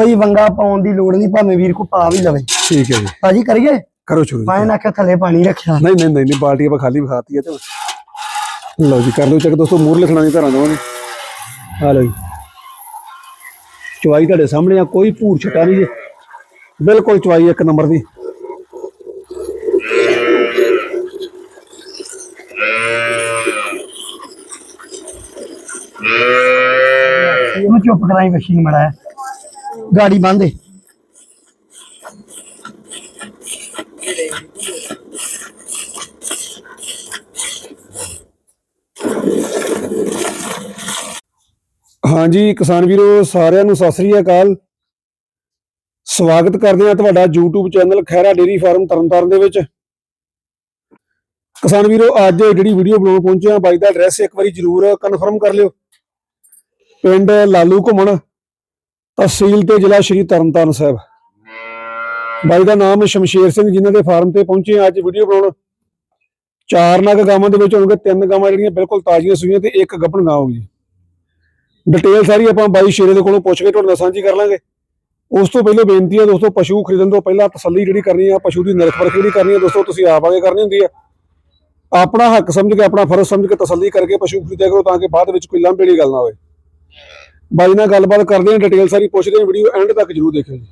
ਕੋਈ ਵੰਗਾ ਪਾਉਣ ਦੀ ਲੋੜ ਨਹੀਂ ਭਾਵੇਂ ਵੀਰ ਕੋ ਪਾ ਵੀ ਲਵੇ। ਠੀਕ ਹੈ ਜੀ। ਭਾਜੀ ਕਰੀਏ? ਕਰੋ ਸ਼ੁਰੂ। ਮੈਂ ਨਾ ਕਿ ਥੱਲੇ ਪਾਣੀ ਰੱਖਿਆ। ਨਹੀਂ ਨਹੀਂ ਨਹੀਂ ਨਹੀਂ, ਬਾਲਟੀ ਆਪਾਂ ਖਾਲੀ ਵਿਖਾਤੀ ਹੈ ਤੇ ਲਓ ਜੀ ਕਰ ਲਓ ਚੈੱਕ ਦੋਸਤੋ ਮੂਰ ਲਿਖਣਾ ਦੀ ਧਰਾਂ ਦੋਵਾਂ ਨੇ ਆ ਲਓ ਜੀ। ਚਵਾਈ ਤੁਹਾਡੇ ਸਾਹਮਣੇ ਆ ਕੋਈ ਭੂਰ ਛਟਾ ਨਹੀਂ ਜੀ। ਬਿਲਕੁਲ ਚਵਾਈ ਇੱਕ ਨੰਬਰ ਦੀ। ਇਹਨੂੰ ਚੁੱਪ ਕਰਾਈ ਵਸ਼ੀ ਨੂੰ ਮੜਾ ਗਾੜੀ ਬੰਦੇ ਹਾਂਜੀ, ਕਿਸਾਨ ਵੀਰੋ, ਸਾਰਿਆਂ ਨੂੰ ਸਤਿ ਸ੍ਰੀ ਅਕਾਲ। ਸਵਾਗਤ ਕਰਦੇ ਹਾਂ ਤੁਹਾਡਾ YouTube channel Khaira dairy farm Tarntaran ਦੇ ਵਿੱਚ। ਕਿਸਾਨ ਵੀਰੋ, ਅੱਜ ਜਿਹੜੀ ਵੀਡੀਓ ਬਣਾਉਣ ਪਹੁੰਚੇ ਹਾਂ, ਬਾਈ ਦਾ ਐਡਰੈਸ ਇੱਕ ਵਾਰੀ ਜਰੂਰ ਕਨਫਰਮ ਕਰ ਲਿਓ। ਪਿੰਡ ਲਾਲੂ ਘੁੰਮਣ। ਤਹਿਸੀਲ ਤੇ ਜ਼ਿਲ੍ਹਾ ਸ਼੍ਰੀ ਤਰਨਤਾਰਨ ਸਾਹਿਬ। ਬਾਈ ਦਾ ਨਾਮ ਸ਼ਮਸ਼ੇਰ ਸਿੰਘ, ਜਿਨ੍ਹਾਂ ਦੇ ਫਾਰਮ ਤੇ ਪਹੁੰਚੇ ਅੱਜ ਵੀਡੀਓ ਬਣਾਉਣ। ਚਾਰ ਨਗ ਗਾਵਾਂ ਦੇ ਵਿੱਚ ਹੋਣਗੇ, ਤਿੰਨ ਗਾਵਾਂ ਜਿਹੜੀਆਂ ਬਿਲਕੁਲ ਤਾਜ਼ੀਆਂ ਸੂਈਆਂ ਤੇ ਇੱਕ ਗੱਭਣ ਗਾਂ ਹੋਊਗੀ। ਡਿਟੇਲ ਸਾਰੀ ਆਪਾਂ ਬਾਈ ਸ਼ੇਰੇ ਦੇ ਕੋਲੋਂ ਪੁੱਛ ਕੇ ਤੁਹਾਡੇ ਨਾਲ ਸਾਂਝੀ ਕਰ ਲਾਂਗੇ। ਉਸ ਤੋਂ ਪਹਿਲੇ ਬੇਨਤੀ ਹੈ ਦੋਸਤੋ, ਪਸ਼ੂ ਖਰੀਦਣ ਤੋਂ ਪਹਿਲਾਂ ਤਸੱਲੀ ਜਿਹੜੀ ਕਰਨੀ ਆ, ਪਸ਼ੂ ਦੀ ਨਿਰਖ ਪਰਖ ਜਿਹੜੀ ਕਰਨੀ ਆ, ਦੋਸਤੋ, ਤੁਸੀਂ ਆਪ ਆਗੇ ਕਰਨੀ ਹੁੰਦੀ ਆ। ਆਪਣਾ ਹੱਕ ਸਮਝ ਕੇ, ਆਪਣਾ ਫਰਜ਼ ਸਮਝ ਕੇ ਤਸੱਲੀ ਕਰਕੇ ਪਸ਼ੂ ਖਰੀਦਿਆ ਕਰੋ, ਤਾਂ ਕਿ ਬਾਅਦ ਵਿੱਚ ਕੋਈ ਲਾਂਭੇ ਵਾਲੀ ਗੱਲ ਨਾ ਹੋਵੇ। ਬਾਈ ਨਾਲ ਗੱਲਬਾਤ ਕਰਦੇ ਹਾਂ ਡਿਟੇਲ ਸਾਰੀ ਪੁੱਛਦੇ ਹਾਂ ਵੀਡੀਓ ਐਂਡ ਤੱਕ ਜਰੂਰ ਦੇਖਿਓ ਜੀ।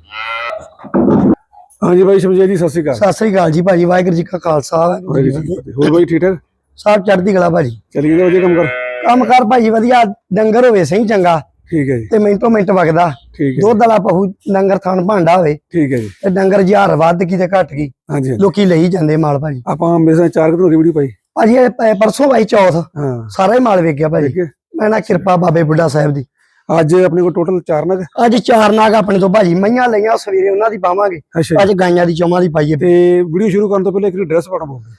ਹਾਂਜੀ ਬਾਈ ਸ਼ਮਜੀਤ ਜੀ ਸਤਿ ਸ਼੍ਰੀ ਅਕਾਲ। ਸਤਿ ਸ੍ਰੀ ਅਕਾਲ ਜੀ ਭਾਜੀ ਵਾਹਿਗੁਰੂ ਜੀ ਕਾ ਖਾਲਸਾ ਵਾਹਿਗੁਰੂ ਜੀ ਕੀ ਫਤਿਹ। ਹੋਰ ਬਾਈ ਠੀਕ ਠਾਕ? ਸਭ ਚੜ੍ਹਦੀ ਕਲਾ ਭਾਜੀ। ਚਲੀ ਜਾਂਦੇ ਵਧੀਆ ਕੰਮ ਕਰ। ਕੰਮ ਕਰ ਭਾਜੀ ਵਧੀਆ। ਡੰਗਰ ਹੋਵੇ ਸਹੀ ਚੰਗਾ। ਠੀਕ ਹੈ ਜੀ। ਤੇ ਮਿੰਟੋ ਮਿੰਟ ਵਗਦਾ। ਠੀਕ ਹੈ ਦੁੱਧ ਵਾਲਾ ਪਹੂ ਡੰਗਰ ਥਣ ਭਾਂਡਾ ਹੋਵੇ। ਠੀਕ ਹੈ ਜੀ। ਤੇ ਡੰਗਰ ਹਜ਼ਾਰ ਵੱਧ ਕੀ ਤੇ ਘਟ ਗਈ। ਹਾਂਜੀ ਹਾਂਜੀ। ਲੋਕੀ ਲਈ ਜਾਂਦੇ ਮਾਲ ਭਾਜੀ। ਆਪਾਂ ਮੇਰੇ ਚਾਰ ਕਿਲੋ ਦੀ ਵੀਡੀਓ ਪਾਈ। ਭਾਜੀ ਇਹ ਪ- ਪਰਸੋਂ ਭਾਈ ਚੌਥ। ਹਾਂ। ਸਾਰਾ ਹੀ ਮਾਲ ਵੇਖਿਆ ਭਾਜੀ। ਠੀਕ ਹੈ ਮੈਂ ਨਾ ਕਿਰਪਾ ਬਾਬੇ ਬੁੱਢਾ ਸਾਹਿਬ ਦੀ। ਅੱਜ ਆਪਣੇ ਕੋਲ ਟੋਟਲ 4 ਨਗ? ਅੱਜ ਚਾਰ ਨਾਗ ਆਪਣੇ ਤੋਂ ਭਾਜੀ ਮਈਆਂ ਲਈਆਂ ਸਵੇਰੇ ਉਹਨਾਂ ਦੀ ਪਾਵਾਂਗੇ। ਅੱਛਾ ਅੱਜ ਗਾਈਆਂ ਦੀ ਚੌਵਾਂ ਦੀ ਪਾਈਏ। ਤੇ ਵੀਡੀਓ ਸ਼ੁਰੂ ਕਰਨ ਤੋਂ ਪਹਿਲਾਂ ਇੱਕ ਐਡਰੈਸ ਪੜਨਾ ਪਊਗਾ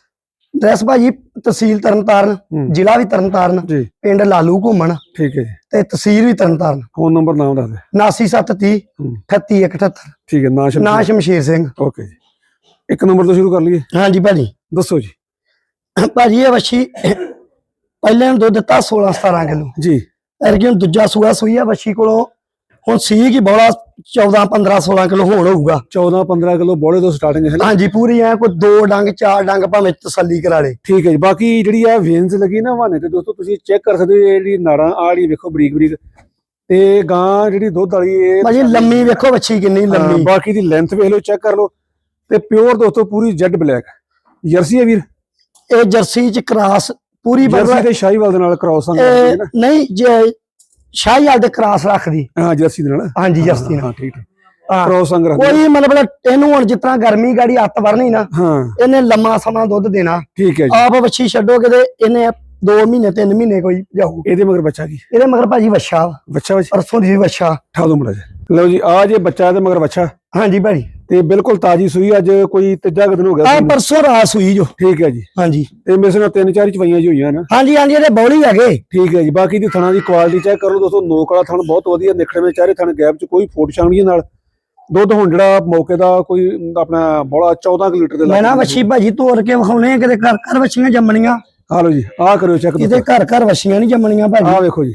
ਡਰੈਸ ਭਾਜੀ ਤਹਿਸੀਲ ਤਰਨਤਾਰਨ। ਜ਼ਿਲ੍ਹਾ ਵੀ ਤਰਨਤਾਰਨ ਪਿੰਡ ਲਾਲੂ ਘੁੰਮਣ। ਠੀਕ ਹੈ ਤੇ ਤਹਿਸੀਲ ਵੀ ਤਰਨਤਾਰਨ। ਫੋਨ ਨੰਬਰ ਨਾਮ ਦੱਸ ਦੇ। 99730 ਹੂੰ। 38178 ਠੀਕ ਹੈ ਨਾਂ ਸ਼ਮਸ਼ੇਰ। ਨਾ ਸ਼ਮਸ਼ੀਰ ਸਿੰਘ। ਓਕੇ ਜੀ। ਇੱਕ ਨੰਬਰ ਤੋਂ ਸ਼ੁਰੂ ਕਰ ਲਈਏ। ਹਾਂਜੀ ਭਾਜੀ। ਦੱਸੋ ਜੀ। ਭਾਜੀ ਇਹ ਵੱਛੀ ਪਹਿਲੇ ਦੁੱਧ ਦਿੱਤਾ 16 17 ਕਿਲੋ। ਜੀ। ਅਰਗਿਨ ਦੂਜਾ ਸੂਆ ਸੂਈ ਆ ਕੋਲੋਂ। ਹੁਣ ਸੀ ਕੀ ਬੋਲਾ 14 15 16 ਕਿਲੋ ਹੋਣ ਹੋਊਗਾ। 14 15 ਕਿਲੋ ਬੋਲੇ ਤੋਂ ਸਟਾਰਟਿੰਗ ਹੈ ਹਾਂਜੀ ਪੂਰੀ ਐ ਕੋਈ ਦੋ ਡੰਗ ਚਾਰ ਡੰਗ ਭਾਵੇਂ ਤਸੱਲੀ ਕਰਾ ਲੇ। ਠੀਕ ਹੈ ਜੀ ਬਾਕੀ ਜਿਹੜੀ ਆ ਵੇਨਸ ਲੱਗੀ ਨਾ ਹਵਾਨੇ ਤੇ ਦੋਸਤੋ ਤੁਸੀਂ ਚੈੱਕ ਕਰ ਸਕਦੇ ਹੋ ਜਿਹੜੀ ਨਾੜਾਂ ਆ ਜਿਹੜੀ ਵੇਖੋ ਬਰੀਕ ਬਰੀਕ। ਤੇ ਗਾਂ ਜਿਹੜੀ ਦੁੱਧ ਵਾਲੀ ਇਹ ਭਾਜੀ ਲੰਮੀ ਵੇਖੋ ਵੱਛੀ ਕਿੰਨੀ ਲੰਮੀ। ਬਾਕੀ ਦੀ ਲੈਂਥ ਵੇਖ ਲਓ ਚੈੱਕ ਕਰ ਲਓ। ਤੇ ਪਿਓਰ ਦੋਸਤੋ ਪੂਰੀ ਜੈਡ ਬਲੈਕ ਜਰਸੀ ਹੈ ਵੀਰ? ਇਹ ਜਰਸੀ ਚ ਕਰਾਸ ਪੂਰੀ ਜਰਸੀ ਤੇ ਸ਼ਾਹੀਵਾਲ ਦੇ ਨਾਲ ਕ੍ਰਾਸ ਸੰਗ ਇਹ ਨਹੀਂ ਜੇ ਸ਼ਾਹੀਵਾਲ ਦੇ ਕਰਾਸ ਰੱਖਦੀ। ਹਾਂ ਜਰਸੀ ਦੇ ਨਾਲ। ਹਾਂਜੀ ਜਰਸੀ ਨਾਲ। ਹਾਂ ਠੀਕ ਹੈ। ਕ੍ਰਾਸ ਰੱਖਦੇ। ਕੋਈ ਮਤਲਬ ਇਹਨੂੰ ਹੁਣ ਤਰ੍ਹਾਂ ਗਰਮੀ ਗਾੜੀ ਅੱਤ ਵਰਨੀ ਨਾ ਇਹਨੇ ਲੰਮਾ ਸਮਾਂ ਦੁੱਧ ਦੇਣਾ। ਠੀਕ ਹੈ ਜੀ। ਆਪ ਵੱਛੀ ਛੱਡੋਗੇ ਤੇ ਇਹਨੇ 2 ਮਹੀਨੇ 3 ਮਹੀਨੇ ਕੋਈ ਜਾਊ। ਇਹਦੇ ਮਗਰ ਬੱਚਾ ਕੀ? ਇਹਦੇ ਮਗਰ ਭਾਜੀ ਵੱਛਾ। ਵਾ, ਬੱਚਾ ਵਿੱਚ ਪਰਸੋਂ ਦੀ ਵੱਛਾ। ਠਾ ਦੋ ਮੁੰਡਾ ਜੀ। ਲਓ ਜੀ ਆ ਜੇ ਬੱਚਾ ਤੇ ਮਗਰ ਬੱਚਾ ਹਾਂਜੀ ਭਾਜੀ। ਤੇ ਬਿਲਕੁਲ ਤਾਜੀ ਸੂਈ ਅੱਜ ਕੋਈ ਤੀਜਾ ਕੁ ਦਿਨ ਹੋ ਗਿਆ ਆ ਸੂਈ ਨੂੰ। ਪਰਸੋਂ ਰਾਤ ਸੂਈ ਜੋ। ਠੀਕ ਹੈ ਜੀ। ਹਾਂਜੀ। ਤੇ ਮੇਰੇ ਨਾਲ ਤਿੰਨ ਚਾਰ ਚਵਾਈਆਂ ਜੀ ਹੋਈਆਂ ਨਾ। ਹਾਂਜੀ ਹਾਂਜੀ ਇਹਦੇ ਬੌਲੀ ਹੈਗੇ। ਠੀਕ ਹੈ ਜੀ। ਬਾਕੀ ਦੀ ਥਣਾ ਦੀ ਕੁਆਲਿਟੀ ਚੈੱਕ ਕਰੋ ਦੋਸਤੋ। ਨੋਕ ਵਾਲਾ ਥਣ ਬਹੁਤ ਵਧੀਆ ਨਿਖੜੇ ਵਿੱਚ ਚਾਰੇ ਥਣ ਗੈਪ ਚ ਕੋਈ ਫੋਟ ਛਾਂਗੀ ਨਾਲ। ਦੁੱਧ ਹੁਣ ਜਿਹੜਾ ਮੌਕੇ ਦਾ ਕੋਈ ਆਪਣਾ ਬੋਲਾ 14 ਕੁ ਲੀਟਰ ਦੇ ਮੈਂ ਨਾ ਵੱਛੀ ਭਾਜੀ ਤੋੜ ਕੇ ਵਿਖਾਉਣੇ ਆ ਕਿਤੇ ਘਰ ਘਰ ਵੱਛੀਆਂ ਜੰਮਣੀਆਂ। ਆ ਲਓ ਜੀ ਆਹ ਕਰਿਓ ਚੈੱਕ ਕਿਤੇ ਘਰ ਘਰ ਵੱਛੀਆਂ ਨਹੀਂ ਜੰਮਣੀਆਂ ਭਾਜੀ। ਆਹ ਵੇਖੋ ਜੀ।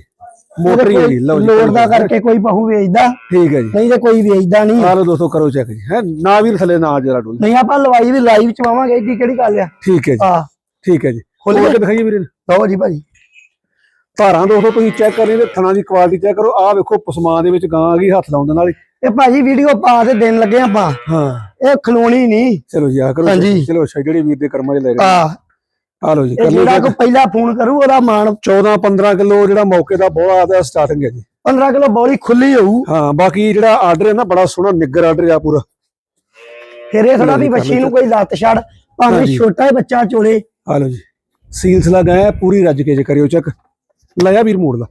ਮੋਟਰੀ ਹੈ ਲਓ ਜੀ ਲੋੜ ਦਾ ਕਰਕੇ ਕੋਈ ਬਹੂ ਵੇਚਦਾ ਠੀਕ ਹੈ ਜੀ। ਨਹੀਂ ਤੇ ਕੋਈ ਵੇਚਦਾ ਨਹੀਂ। ਆਹ ਲਓ ਦੋਸਤੋ ਕਰੋ ਚੈੱਕ ਜੀ। ਹੈ ਨਾ ਵੀਰ ਥੱਲੇ ਨਾ ਜਰਾ ਡੋਲ। ਨਹੀਂ ਆਪਾਂ ਲਵਾਈ ਵੀ ਲਾਈਵ ਚ ਪਾਵਾਂਗੇ ਏਡੀ ਕਿਹੜੀ ਗੱਲ ਆ? ਠੀਕ ਹੈ ਜੀ। ਆ ਠੀਕ ਹੈ ਜੀ। ਖੋਲ ਕੇ ਦਿਖਾਈਏ ਵੀਰੇ। ਲਓ ਜੀ ਭਾਜੀ। ਧਾਰਾਂ ਦੋਸਤੋ ਤੁਸੀਂ ਚੈੱਕ ਕਰਨੀ ਤੇ ਥਣਾ ਦੀ ਕੁਆਲਿਟੀ ਚੈੱਕ ਕਰੋ। ਆਹ ਵੇਖੋ ਪਸਮਾਨ ਦੇ ਵਿੱਚ ਗਾਂ ਆ ਗਈ ਹੱਥ ਲਾਉਣ ਦੇ ਨਾਲ ਹੀ। ਇਹ ਭਾਜੀ ਵੀਡੀਓ ਪਾ ਦੇ ਦੇਣ ਲੱਗੇ ਆਪਾਂ। ਹਾਂ। ਇਹ ਖਲੋਣੀ ਨਹੀਂ। ਚਲੋ ਜੀ ਆ ਕਰੋ। ਚਲੋ ਅੱਛਾ ਜਿਹੜੇ ਵੀਰ ਦੇ ਕਰਮਾਂ 'ਚ ਲੈ ਰਹੇ ਆ ਆ ਲਓ ਜੀ ਇਹ ਕਰ ਲਓ ਜਿਹੜਾ ਪਹਿਲਾ ਫੋਨ ਕਰੂ ਉਹਦਾ ਮਾਣ 14 15 ਕਿਲੋ ਜਿਹੜਾ ਮੌਕੇ ਦਾ ਬੋਲਾ ਆਦਾ ਸਟਾਰਟਿੰਗ ਹੈ ਜੀ। 15 ਕਿਲੋ ਬੌਲੀ ਖੁੱਲੀ ਹੋਊ। ਹਾਂ ਬਾਕੀ ਜਿਹੜਾ ਆਰਡਰ ਹੈ ਨਾ ਬੜਾ ਸੋਹਣਾ ਨਿੱਗਰ ਆਰਡਰ ਆ ਪੂਰਾ। ਫਿਰ ਇਹ ਥੋੜਾ ਵੀ ਬੱਚੀ ਨੂੰ ਕੋਈ ਲੱਤ ਛੱਡ ਭਾਵੇਂ। ਛੋਟਾ ਹੀ ਬੱਚਾ ਚੋਲੇ। ਆ ਲਓ ਜੀ ਸੀਲਸ ਲਗਾਇਆ ਪੂਰੀ ਰੱਜ ਕੇ ਜੇ ਕਰਿਓ ਚੈੱਕ ਲਾਇਆ ਵੀਰ ਮੋੜ ਦਾ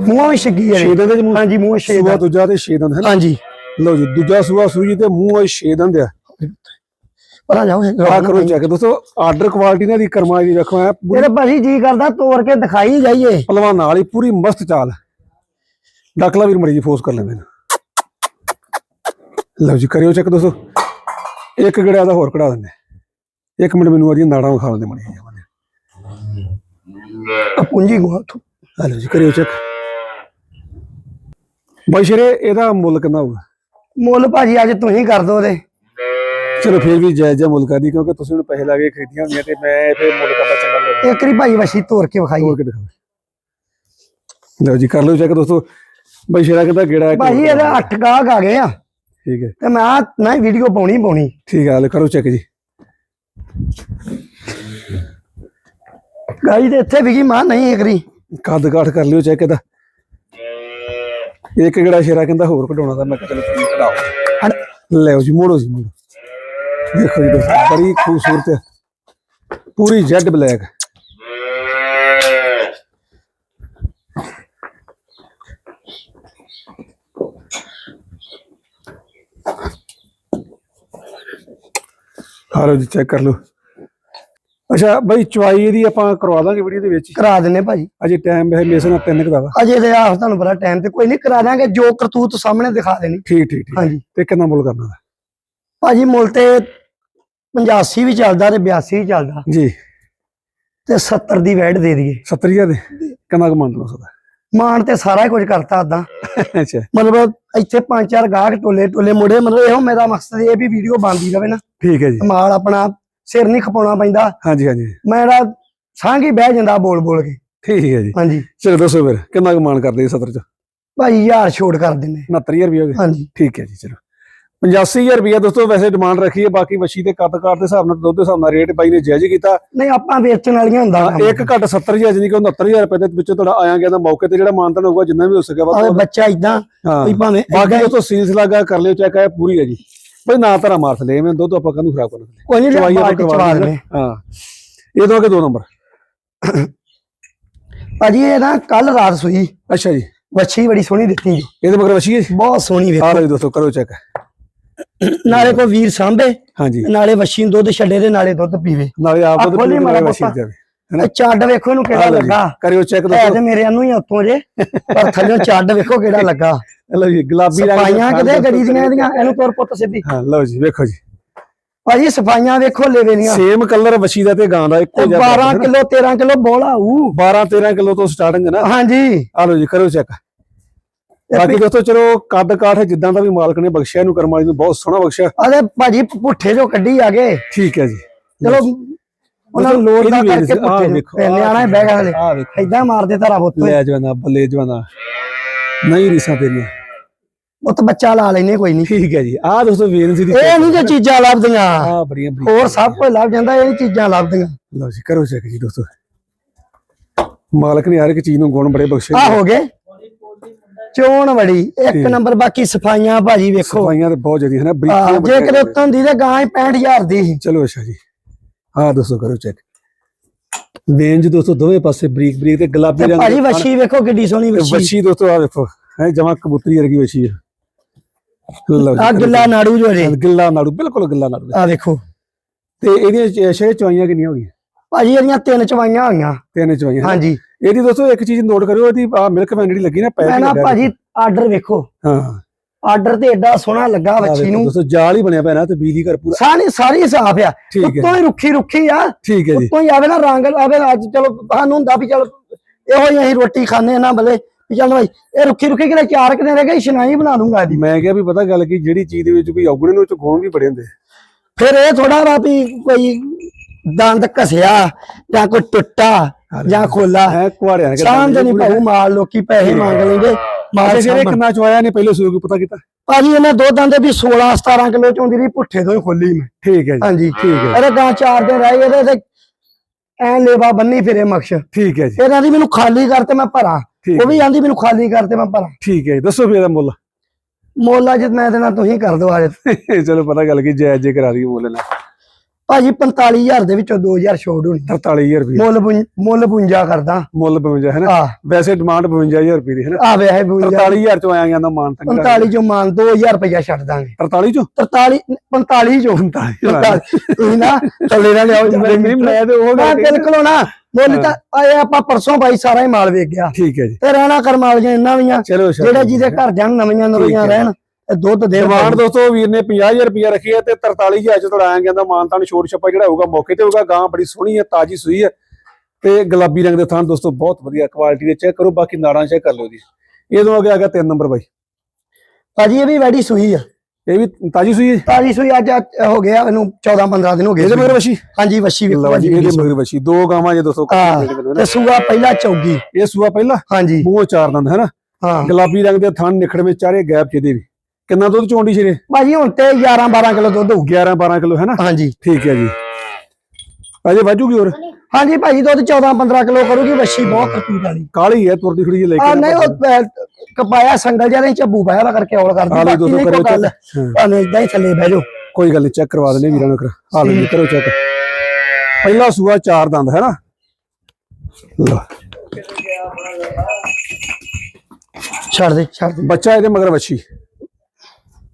ਮੂੰਹਾਂ ਵਿੱਚ ਛੱਗੀ ਹੈ ਛੇ ਦੰਦ ਦੇ ਮੂੰਹ। ਹਾਂਜੀ ਮੂੰਹ ਛੇ ਸੂਆ ਦਾ ਦੂਜਾ ਤੇ ਦੰਦ ਹੈ ਹਾਂਜੀ। ਲਓ ਜੀ ਦੂਜਾ ਸੂਆ ਸੂਈ ਤੇ ਮੂੰਹ ਆ ਛੇ ਦੰਦ ਆ। ਪਰਾਂ ਜਾਓ ਆ ਕਰੋ ਚੈੱਕ ਦੋਸਤੋ ਆਰਡਰ ਕੁਆਲਿਟੀ ਨੇ ਦੀ ਕਰਮਾਂ ਦੀ ਵੇਖੋ ਐ ਇਹਦੇ ਭਾਜੀ ਜੀ ਕਰਦਾ ਤੋੜ ਕੇ ਦਿਖਾਈ ਜਾਈਏ। ਪਹਿਲਵਾਨ ਨਾਲ ਹੀ ਪੂਰੀ ਮਸਤ ਚਾਲ। ਡਕਲਾ ਵੀਰ ਮੜੀ ਜੀ ਫੋਰਸ ਕਰ ਲੈਂਦੇ ਨੇ। ਲਓ ਜੀ ਕਰਿਓ ਚੈੱਕ ਦੋਸਤੋ। ਇੱਕ ਗੜਿਆ ਦਾ ਹੋਰ ਕਢਾ ਦਿੰਦੇ ਇੱਕ ਮਿੰਟ ਮੈਨੂੰ ਆਦੀ ਨਾੜਾਂ ਵਿਖਾ ਲੈਂਦੇ ਮਣੀ ਆ ਪੁੰਜੀ ਗਵਾ ਤੂੰ ਹਲੋ ਜੀ ਕਰਿਓ ਚੈੱਕ ਬਾਈ ਸ਼ੇਰੇ ਇਹਦਾ ਮੁੱਲ ਕਿੰਨਾ ਹੋਊਗਾ? ਮੁੱਲ ਭਾਜੀ ਅੱਜ ਤੁਸੀਂ ਕਰ ਦੋ ਉਹਦੇ। ਚਲੋ ਫਿਰ ਵੀ ਜਾਇਜ਼ ਜਿਹਾ ਮੁੱਲ ਕਰਦੀ ਕਿਉਂਕਿ ਤੁਸੀਂ ਹੁਣ ਪੈਸੇ ਲਾ ਕੇ ਖਰੀਦੀਆਂ ਹੁੰਦੀਆਂ ਤੇ ਮੈਂ ਫਿਰ ਮੁੱਲ ਕਰਦਾ ਚੰਗਾ ਲੱਗਦਾ। ਇੱਕ ਵਾਰੀ ਭਾਈ ਵਸ਼ੀ ਤੋੜ ਕੇ ਵਿਖਾਈ। ਹੋਰ ਕੇ ਦਿਖਾਓ। ਲਓ ਜੀ ਕਰ ਲਓ ਚੈੱਕ ਦੋਸਤੋ। ਬਾਈ ਸ਼ੇਰਾ ਕਹਿੰਦਾ ਗੇੜਾ ਭਾਜੀ ਹੋਰ ਇਹਦਾ ਅੱਠ ਗਾਹਕ ਆ ਗਏ ਆ। ਠੀਕ ਹੈ। ਤੇ ਮੈਂ ਨਾ ਵੀਡੀਓ ਪਾਉਣੀ ਪਾਉਣੀ। ਠੀਕ ਹੈ ਲੈ ਕਰੋ ਚੈੱਕ ਜੀ। ਗਾਈ ਤੇ ਇੱਥੇ ਵਿਗੀ ਮਾਂ ਨਹੀਂ ਇਕਰੀ ਕੱਦ ਕਾਠ ਕਰ ਲਿਓ ਚੈੱਕ ਇਹਦਾ। ਇੱਕ ਗੇੜਾ ਸ਼ੇਰਾ ਕਹਿੰਦਾ ਹੋਰ ਕਢਾਉਣਾ ਤਾਂ ਮੈਂ ਕਿਹਾ ਚਲੋ ਤੁਸੀਂ ਕਢਾਓ। ਲਿਓ ਜੀ ਮੋੜੋ ਜੀ ਮੋੜੋ। ਦੇਖੋ ਜੀ ਦੋਸਤੋ ਬੜੀ ਖੂਬਸੂਰਤ ਪੂਰੀ ਜੈਡ ਬਲੈਕ ਹਾਰੋ ਜੀ ਚੈੱਕ ਕਰ ਲਓ। ਅੱਛਾ ਬਈ ਚੁਆਈ ਇਹਦੀ ਆਪਾਂ ਕਰਵਾ ਦਾਂਗੇ ਵੀਡੀਓ ਦੇ ਵਿੱਚ। ਕਰਾ ਦਿੰਨੇ ਭਾਜੀ। ਅਜੇ ਟਾਈਮ ਹੈ ਮੇਰੇ ਨਾਲ ਤਿੰਨ ਕੁ ਦਾ ਵਾ। ਅਜੇ ਤੇ ਆਹ ਤੁਹਾਨੂੰ ਪਤਾ ਟਾਈਮ ਤੇ ਕੋਈ ਨਹੀਂ ਕਰਾ ਦਾਂਗੇ ਜੋ ਕਰਤੂਤ ਸਾਹਮਣੇ ਦਿਖਾ ਦੇਣੀ। ਠੀਕ ਠੀਕ ਠੀਕ। ਹਾਂਜੀ। ਤੇ ਕਿੰਨਾ ਮੁੱਲ ਕਰਨਾ ਦਾ ਭਾਜੀ ਮੁੱਲ ਤੇ 85 ਵੀ ਚੱਲਦਾ ਤੇ 82 ਵੀ ਚੱਲਦਾ। ਜੀ। ਤੇ 70 ਦੀ ਵੈਟ ਦੇ ਦਈਏ। 70000 ਦੇ? ਕਿੰਨਾ ਕੁ ਮੰਨ ਲਓ ਸਦਾ ਮਾਨ ਤੇ ਸਾਰਾ ਕੁਝ ਕਰਤਾ ਏਦਾਂ। ਅੱਛਾ। ਮਤਲਬ ਇੱਥੇ ਪੰਜ ਚਾਰ ਗਾਹਕ ਟੋਲੇ ਟੋਲੇ ਮੁੜੇ ਮਤਲਬ ਇਹੋ ਮੇਰਾ ਮਕਸਦ ਇਹ ਵੀ ਵੀਡੀਓ ਬਣਦੀ ਰਵੇ ਨਾ। ਠੀਕ ਹੈ ਜੀ। ਮਾਲ ਆਪਣਾ ਸਿਰ ਨਹੀਂ ਖਪਾਉਣਾ ਪੈਂਦਾ। ਹਾਂਜੀ ਹਾਂਜੀ। ਮੇਰਾ ਸਾਂਝ ਹੀ ਬਹਿ ਜਾਂਦਾ ਬੋਲ ਬੋਲ ਕੇ। ਠੀਕ ਹੈ ਜੀ। ਹਾਂਜੀ। ਚਲੋ ਦੱਸੋ ਫਿਰ ਕਿੰਨਾ ਕੁ ਮਾਨ ਕਰਦੇ 70 ਚ? ਭਾਈ ਯਾਰ ਛੋੜ ਕਰ ਦਿੰਨੇ 69000 ਰੁਪਏ ਹੋ ਗਏ? ਹਾਂਜੀ। ਠੀਕ ਹੈ ਜੀ ਚਲੋ। 85000 ਰੁਪਏ ਦੋਸਤੋ ਵੈਸੇ ਡਿਮਾਂਡ ਰੱਖੀ ਹੈ ਬਾਕੀ ਵਸ਼ੀ ਦੇ ਕੱਦ ਕਾਰ ਦੇ ਹਿਸਾਬ ਨਾਲ ਦੁੱਧ ਦੇ ਹਿਸਾਬ ਨਾਲ ਰੇਟ ਬਾਈ ਨੇ ਜਾਇਜ਼ ਕੀਤਾ। ਨਹੀਂ ਆਪਾਂ ਵੇਚਣ ਵਾਲੀਆਂ ਹੁੰਦਾ। ਇੱਕ ਘੱਟ 70000 ਜਾਨੀ ਕਿ 69000 ਰੁਪਏ ਦੇ ਵਿੱਚੋਂ ਤੁਹਾਡਾ ਆਇਆ ਗਿਆ ਦਾ ਮੌਕੇ ਤੇ ਜਿਹੜਾ ਮਾਨਤਨ ਹੋਊਗਾ ਜਿੰਨਾ ਵੀ ਹੋ ਸਕਿਆ ਆਹ ਵਾ ਬੱਚਾ ਇਦਾਂ ਵੀ ਭਾਵੇਂ ਬਾਕੀ ਦੋਸਤੋ ਸੀਲਸ ਲੱਗਾ ਕਰ ਲਿਓ ਚੈੱਕ ਹੈ ਪੂਰੀ ਹੈ ਜੀ ਬਈ ਨਾ ਧਰਾ ਮਾਰ ਥਲੇ ਮੈਂ ਦੁੱਧ ਆਪਾਂ ਕੰਨੂੰ ਖਰਾਬ ਕਰਨਾ। ਕੋਈ ਨਹੀਂ ਚਵਾਈ ਆਪਾਂ ਕਰਵਾ ਦਿੰਦੇ ਹਾਂ। ਇਹ ਦੋ ਕੇ ਦੋ ਨੰਬਰ। ਭਾਜੀ ਇਹ ਨਾ ਕੱਲ ਰਾਤ ਸੂਈ। ਅੱਛਾ ਜੀ। ਵੱਛੀ ਬੜੀ ਸੋਹਣੀ ਦਿੱਤੀ। ਜੀ ਇਹਦੇ ਮਗਰ ਵਸ਼ੀ ਹੈ ਜੀ। ਬਹੁਤ ਸੋਹਣੀ ਆ ਵੇਖੋ ਲਓ ਜੀ ਦੋਸਤੋ ਕਰੋ ਚੈੱਕ ਨਾਲੇ ਕੋ ਵੀਰ ਸਾਂਭੇ ਹਾਂਜੀ। ਨਾਲੇ ਨੂੰ ਦੁੱਧ ਛੱਡੇ ਤੇ ਨਾਲੇ ਦੁੱਧ ਪੀਵੇ। ਨਾਲੇ ਆਪ ਦੁੱਧ ਮਾੜਾ ਵਾਲੀ ਵਸ਼ੀ। ਜਾਵੇ ਹੈਨਾ? ਚੱਡ ਵੇਖੋ ਇਹਨੂੰ ਕਿਹੜਾ ਲੱਗਾ। ਕਰਿਓ ਚੈੱਕ ਹੈ ਦੋਸਤੋ ਤੇ ਮੇਰੇ ਨੂੰ ਹੀ ਉੱਤੋਂ ਜੇ ਪਰ ਥੱਲੇ ਚੱਡ ਵੇਖੋ ਕਿਹੜਾ ਲੱਗਾ। ਲਓ ਜੀ ਗੁਲਾਬੀ ਰੰਗ ਦਾ ਸਫਾਈਆਂ ਕਿਤੇ ਗੜੀ ਦੀਆਂ ਇਹਦੀਆਂ ਇਹਨੂੰ ਤੁਰ ਪੁੱਤ ਸਿੱਧੀ। ਹਾਂ ਲਓ ਜੀ ਵੇਖੋ ਜੀ। ਭਾਜੀ ਸਫਾਈਆਂ ਵੇਖੋ ਲੈਵੇ ਦੀਆਂ। ਸੇਮ ਕਲਰ ਵਸ਼ੀ ਦਾ ਤੇ ਗਾਂ ਦਾ ਇੱਕੋ ਜਿਹਾ 12 ਕਿਲੋ 13 ਕਿਲੋ ਬੋਲਾ ਊ 12 13 ਕਿਲੋ ਤੋਂ ਸਟਾਰਟਿੰਗ ਹੈ ਨਾ? ਹਾਂਜੀ। ਆ ਲਓ ਜੀ ਕਰੋ ਚੈੱਕ ਬਾਕੀ ਦੋਸਤੋ ਚਲੋ ਕੱਦ ਕਾਠ ਜਿੱਦਾਂ ਦਾ ਵੀ ਮਾਲਕ ਨੇ ਬਖਸ਼ਿਆ ਇਹਨੂੰ ਕਰਮ ਵਾਲੀ ਨੂੰ ਬਹੁਤ ਸੋਹਣਾ ਬਖਸ਼ਿਆ। ਅਰੇ ਭਾਜੀ ਪੁੱਠੇ ਜੋ ਕੱਢੀ ਆ ਗਏ। ਠੀਕ ਹੈ ਜੀ। ਚਲੋ ਉਹਨਾਂ ਨੂੰ ਲੋੜ ਦਾ ਕਰਕੇ ਪੁੱਠੇ ਵੇਖੋ, ਹੀ ਬਹਿ ਗਿਆ ਹਲੇ। ਆ ਵੇਖੋ। ਏਦਾਂ ਮਾਰਦੇ ਧਾਰਾ ਬੁੱਤ ਲੈ ਜਵਾਨਾ ਬੱਲੇ ਜਵਾਨਾ। ਨਹੀਂ ਰੀਸਾਂ ਤੇਰੀਆਂ। ਉੱਤ ਬੱਚਾ ਲਾ ਲੈਨੇ ਕੋਈ ਨਹੀਂ। ਠੀਕ ਹੈ ਜੀ। ਆਹ ਦੋਸਤੋ ਵੇਰਨਸੀ ਦੀ ਇਹ ਨਹੀਂ ਜੇ ਚੀਜ਼ਾਂ ਲੱਭਦੀਆਂ। ਆ ਬੜੀਆਂ ਬੜੀਆਂ ਹੋਰ ਸਭ ਕੁਝ ਲੱਭ ਜਾਂਦਾ ਇਹ ਚੀਜ਼ਾਂ ਲੱਭਦੀਆਂ। ਲਓ ਜੀ ਕਰੋ ਚੈੱਕ ਜੀ ਦੋਸਤੋ। ਮਾਲਕ ਨੇ ਹਰ ਇੱਕ ਚੀਜ਼ ਨੂੰ ਗੁਣ ਬੜੇ ਬਖਸ਼ੇ ਆ ਹੋ ਗਏ। ਚੋਣ ਬੜੀ ਇੱਕ ਨੰਬਰ ਬਾਕੀ ਸਫਾਈਆਂ ਭਾਜੀ ਵੇਖੋ। ਸਫਾਈਆਂ ਤੇ ਬਹੁਤ ਜਦੀ ਹੈ ਨਾ ਆਹ, ਬਰੀਕੀਆਂ ਜੇ ਕਿਤੇ ਉੱਤੋਂ ਦੀ ਤੇ ਗਾਂ ਹੀ 65000 ਦੀ ਸੀ। ਚਲੋ ਅੱਛਾ ਜੀ। ਆਹ ਦੋਸਤੋ ਕਰੋ ਚੈੱਕ। ਵੇਂਜ ਦੋਸਤੋ ਦੋਵੇਂ ਪਾਸੇ ਬਰੀਕ ਬਰੀਕ ਤੇ ਗੁਲਾਬੀ ਰੰਗ ਭਾਜੀ। ਵੱਛੀ ਵੇਖੋ ਕਿੱਡੀ ਸੋਹਣੀ ਵੱਛੀ। ਵੱਛੀ ਦੋਸਤੋ ਆ ਵੇਖੋ। ਹੈ ਜਮਾ ਕਬੂਤਰੀ ਵਰਗੀ ਵੱਛੀ ਹੈ ਆ ਗਿੱਲਾ ਨਾੜੂ ਜੋ ਜੇ। ਗਿੱਲਾ ਨਾੜੂ ਬਿਲਕੁਲ ਗਿੱਲਾ ਨਾੜੂ। ਆ ਵੇਖੋ। ਤੇ ਇਹਦੀਆਂ ਸ਼ੇ ਚਵਾਈਆਂ ਕਿੰਨੀਆਂ ਹੋ ਗਈਆਂ? ਭਾਜੀ ਇਹਦੀਆਂ ਤਿੰਨ ਚਵਾਈਆਂ ਹੋਈਆਂ। ਤਿੰਨ ਚਵਾਈਆਂ। ਹਾਂਜੀ। ਇਹਦੀ ਦੋਸਤੋ ਇੱਕ ਚੀਜ਼ ਨੋਟ ਕਰਿਓ ਇਹਦੀ ਮਿਲਕ ਵੈਨ ਜਿਹੜੀ ਲੱਗੀ ਨਾ ਮੈਂ ਤੇ ਨਾ ਭਾਜੀ ਆਰਡਰ ਵੇਖੋ। ਹਾਂ। ਆਰਡਰ ਤੇ ਐਡਾ ਸੋਹਣਾ ਲੱਗਾ ਵੇਖੋ ਨੂੰ। ਦੋਸਤੋ ਜਾਲ ਹੀ ਬਣਿਆ ਪਿਆ ਨਾ ਤੇ ਬਿਜਲੀ ਘਰ ਪੂਰਾ। ਸਾਰੀ ਸਾਰੀ ਸਾਫ਼ ਆ। ਉੱਤੋਂ ਹੀ ਰੁੱਖੀ ਰੁੱਖੀ ਆ। ਠੀਕ ਹੈ ਜੀ। ਉੱਤੋਂ ਹੀ ਆਵੇ ਨਾ ਰੰਗ ਆਵੇ ਅੱਜ ਚਲੋ ਸਾਨੂੰ ਹੁੰਦਾ ਵੀ ਚਲ ਇਹੋ ਹੀ ਅਸੀਂ ਰੋਟੀ ਖਾਣੇ ਨਾ ਬਲੇ। ਚੱਲ ਭਾਈ ਇਹ ਰੁੱਖੀ ਰੁੱਖੀ ਕਿਹੜੇ ਚਾਰ ਕਿਨੇ ਰਹਿ ਗਏ ਸ਼ਨਾਈ ਬਣਾ ਦੂੰਗਾ ਇਹਦੀ। ਮੈਂ ਕਿਹਾ ਵੀ ਪਤਾ ਗੱਲ ਕੀ ਜਿਹੜੀ ਚੀਜ਼ ਦੇ ਵਿੱਚ ਕੋਈ ਔਗਣੇ ਨੂੰ ਚ ਗੁਣ ਵੀ ਬੜੇ ਹੁੰਦੇ। ਫਿਰ ਇਹ ਥੋੜਾ ਵਾ ਵੀ ਕੋਈ ਦੰਦ ਘਸਿਆ ਜਾਂ ਕੋਈ ਟੁੱਟਾ ਜਾਂ ਖੋਲਾ। ਹੈ ਕੁਆੜਿਆਂ ਕੇ ਸ਼ਾਮ ਦੇ ਨਹੀਂ ਭਾਉ ਮਾਲ ਲੋਕੀ ਪੈਸੇ ਮੰਗ ਲੈਂਦੇ। ਮਾਲ ਜਿਹੜੇ। ਕਿੰਨਾ ਚਵਾਇਆ ਨੇ ਪਹਿਲੇ ਕੋ ਪਤਾ ਕੀਤਾ? ਭਾਜੀ ਇਹਨੇ ਦੋ ਦੰਦੇ ਵੀ 16 17 ਕਿਲੋ ਚ ਹੁੰਦੀ ਰਹੀ ਪੁੱਠੇ ਤੋਂ ਖੋਲੀ ਮੈਂ। ਠੀਕ ਹੈ ਜੀ। ਹਾਂਜੀ। ਠੀਕ ਹੈ ਅਰੇ ਗਾਂ ਚਾਰ ਦਿਨ ਰਹਿ ਇਹਦੇ ਤੇ ਐ ਲੇਵਾ ਬੰਨੀ ਫਿਰੇ ਮਕਸ਼। ਠੀਕ ਹੈ ਜੀ। ਇਹਨਾਂ ਦੀ ਮੈਨੂੰ ਖਾਲੀ ਕਰ ਤੇ ਮੈਂ ਭਰਾਂ। ਉਹ ਵੀ ਆਂਦੀ ਮੈਨੂੰ ਖਾਲੀ ਕਰ ਤੇ ਮੈਂ ਭਰਾਂ। ਠੀਕ ਹੈ ਜੀ। ਦੱਸੋ ਫਿਰ ਇਹਦਾ ਮੁੱਲ। ਮੋਲਾ ਜਿਤ ਮੈਂ ਦੇਣਾ ਤੁਸੀਂ ਕਰ ਦੋ ਆਜ ਚਲੋ ਪਤਾ ਗੱਲ ਕੀ ਜਾਇਜ਼ ਜੇ ਕਰਾ ਦਈਏ ਮੁੱਲ ਨਾਲ ਭਾਜੀ 45000 ਦੇ ਵਿੱਚੋਂ 2000 ਛੋੜ ਹੋਣੀ। 43000 ਰੁਪਏ ਮੁੱਲ ਮੁੱਲ 52 ਕਰਦਾ। ਮੁੱਲ 52 ਹੈ ਨਾ? ਵੈਸੇ ਡਿਮਾਂਡ 52000 ਰੁਪਏ ਦੀ ਹੈ ਨਾ? ਆ ਵੇ ਹੈ 52 43000 ਚੋਂ ਆਇਆ ਜਾਂਦਾ ਮਾਨ ਤੱਕ 45 ਚੋਂ ਮਾਨ 2000 ਰੁਪਇਆ ਛੱਡ ਦਾਂਗੇ। 43 ਚੋਂ? 43 45 ਚੋਂ। 45 ਤੁਸੀਂ ਨਾ ਥੱਲੇ ਨਾ ਲਿਆਓ ਮੈਂ ਤੇ ਉਹ ਮੈਂ। ਬਿਲਕੁਲ ਨਾ ਮੁੱਲ ਤਾਂ ਆਏ ਆਪਾਂ ਪਰਸੋਂ ਭਾਈ ਸਾਰਾ ਹੀ ਮਾਲ ਵੇਚ ਗਿਆ। ਠੀਕ ਹੈ ਜੀ। ਤੇ ਰਹਿਣਾ ਕਰਮ ਵਾਲੀਆਂ ਇੰਨਾ ਵੀਆਂ। ਜਿਹੜੇ ਜਿਹਦੇ ਘਰ ਜਾਣ ਨਵੀਆਂ ਨਵੀਆਂ। ਰਹਿਣ। ਦੁੱਧ ਦੇ ਡਿਮਾਂਡ ਦੋਸਤੋ ਵੀਰ ਨੇ 50000 ਰੁਪਏ ਰੱਖੀ ਹੈ ਤੇ 43000 ਚ ਆਇਆ ਜਾਂਦਾ ਮਾਨਤਾਨ ਛੋੜ ਛੱਪਾ ਜਿਹੜਾ ਹੋਊਗਾ ਮੌਕੇ ਤੇ ਹੋਊਗਾ ਗਾਂ ਬੜੀ ਸੋਹਣੀ ਹੈ ਤਾਜੀ ਸੂਈ ਹੈ ਤੇ ਗੁਲਾਬੀ ਰੰਗ ਦੇ ਥਣ ਦੋਸਤੋ ਬਹੁਤ ਵਧੀਆ ਕੁਆਲਿਟੀ ਦੇ ਚੈੱਕ ਕਰੋ ਬਾਕੀ ਨਾੜਾਂ ਚੈੱਕ ਕਰ ਲਓ ਜੀ। ਇਹਦੋਂ ਅੱਗੇ ਆ ਗਿਆ 3 ਨੰਬਰ ਬਾਈ। ਭਾਜੀ ਇਹ ਵੀ ਵੈਡੀ ਸੂਈ ਆ। ਇਹ ਵੀ ਤਾਜੀ ਸੂਈ ਹੈ ਤਾਜੀ ਸੂਈ ਅੱਜ ਹੋ ਗਿਆ ਇਹਨੂੰ 14 15 ਦਿਨ ਹੋ ਗਏ ਇਹਦੇ ਮਗਰ ਵਸ਼ੀ? ਹਾਂਜੀ ਵੇਖੋ ਲਓ ਜੀ ਇਹਦੇ ਮਗਰ ਵਸ਼ੀ। ਦੋ ਗਾਵਾਂ ਜੇ ਦੋਸਤੋ ਤੇ ਸੂਆ ਪਹਿਲਾ ਚੌਗੀ। ਇਹ ਸੂਆ ਪਹਿਲਾ? ਹਾਂਜੀ। ਮੂੰਹ ਚਾਰ ਦੰਦ ਹੈ ਨਾ? ਹਾਂ। ਗੁਲਾਬੀ ਰੰਗ ਦੇ ਥਣ ਨਿਖੜਵੇਂ ਚਾਰੇ ਗੈਪ ਚ ਇਹਦੇ ਵੀ। ਕਿੰਨਾ ਦੁੱਧ ਚੋਂਡੀ ਸ਼ਰੇ? ਭਾਜੀ ਹੁਣ ਤੇ 11 12 ਕਿਲੋ ਦੁੱਧ ਹੋਊ। 11 12 ਕਿਲੋ ਹੈ ਨਾ ਹਾਂਜੀ। ਠੀਕ ਹੈ ਜੀ। ਅਜੇ ਵਾਜੂਗੀ ਹੋਰ? ਹਾਂਜੀ ਭਾਜੀ ਦੁੱਧ 14 15 ਕਿਲੋ ਕਰੂਗੀ ਵੱਛੀ ਬਹੁਤ ਕਰਤੂਤ ਵਾਲੀ। ਕਾਲੀ ਹੈ ਤੁਰਦੀ ਖੜੀ ਜਿਹੀ ਲੈ ਆ ਕੇ ਨਹੀਂ ਉਹ ਕਪਾਇਆ ਸੰਗਲ ਜਿਹਾ ਨਹੀਂ ਝੱਬੂ ਪਾਇਆ ਉਹਦਾ ਕਰਕੇ ਔਲ ਕਰਦੀ ਬਾਕੀ ਦੋਸਤੋ ਕਰੋ ਕੋਈ ਗੱਲ check। ਭਾਵੇਂ ਇਦਾਂ ਹੀ ਥੱਲੇ ਬਹਿ ਜਾਓ। ਕੋਈ ਗੱਲ ਨਹੀਂ ਚੈੱਕ ਕਰਵਾ ਦਿੰਦੇ ਵੀਰਾਂ ਨੂੰ ਕਰ ਲਓ ਜੀ ਕਰੋ ਚੈੱਕ। ਪਹਿਲਾ ਸੂਆ ਚਾਰ ਦੰਦ ਹੈ ਨਾ ਛੱਡ ਦੇ ਛੱਡ ਦੇ। ਬੱਚਾ ਇਹਦੇ ਮਗਰ ਵੱਛੀ।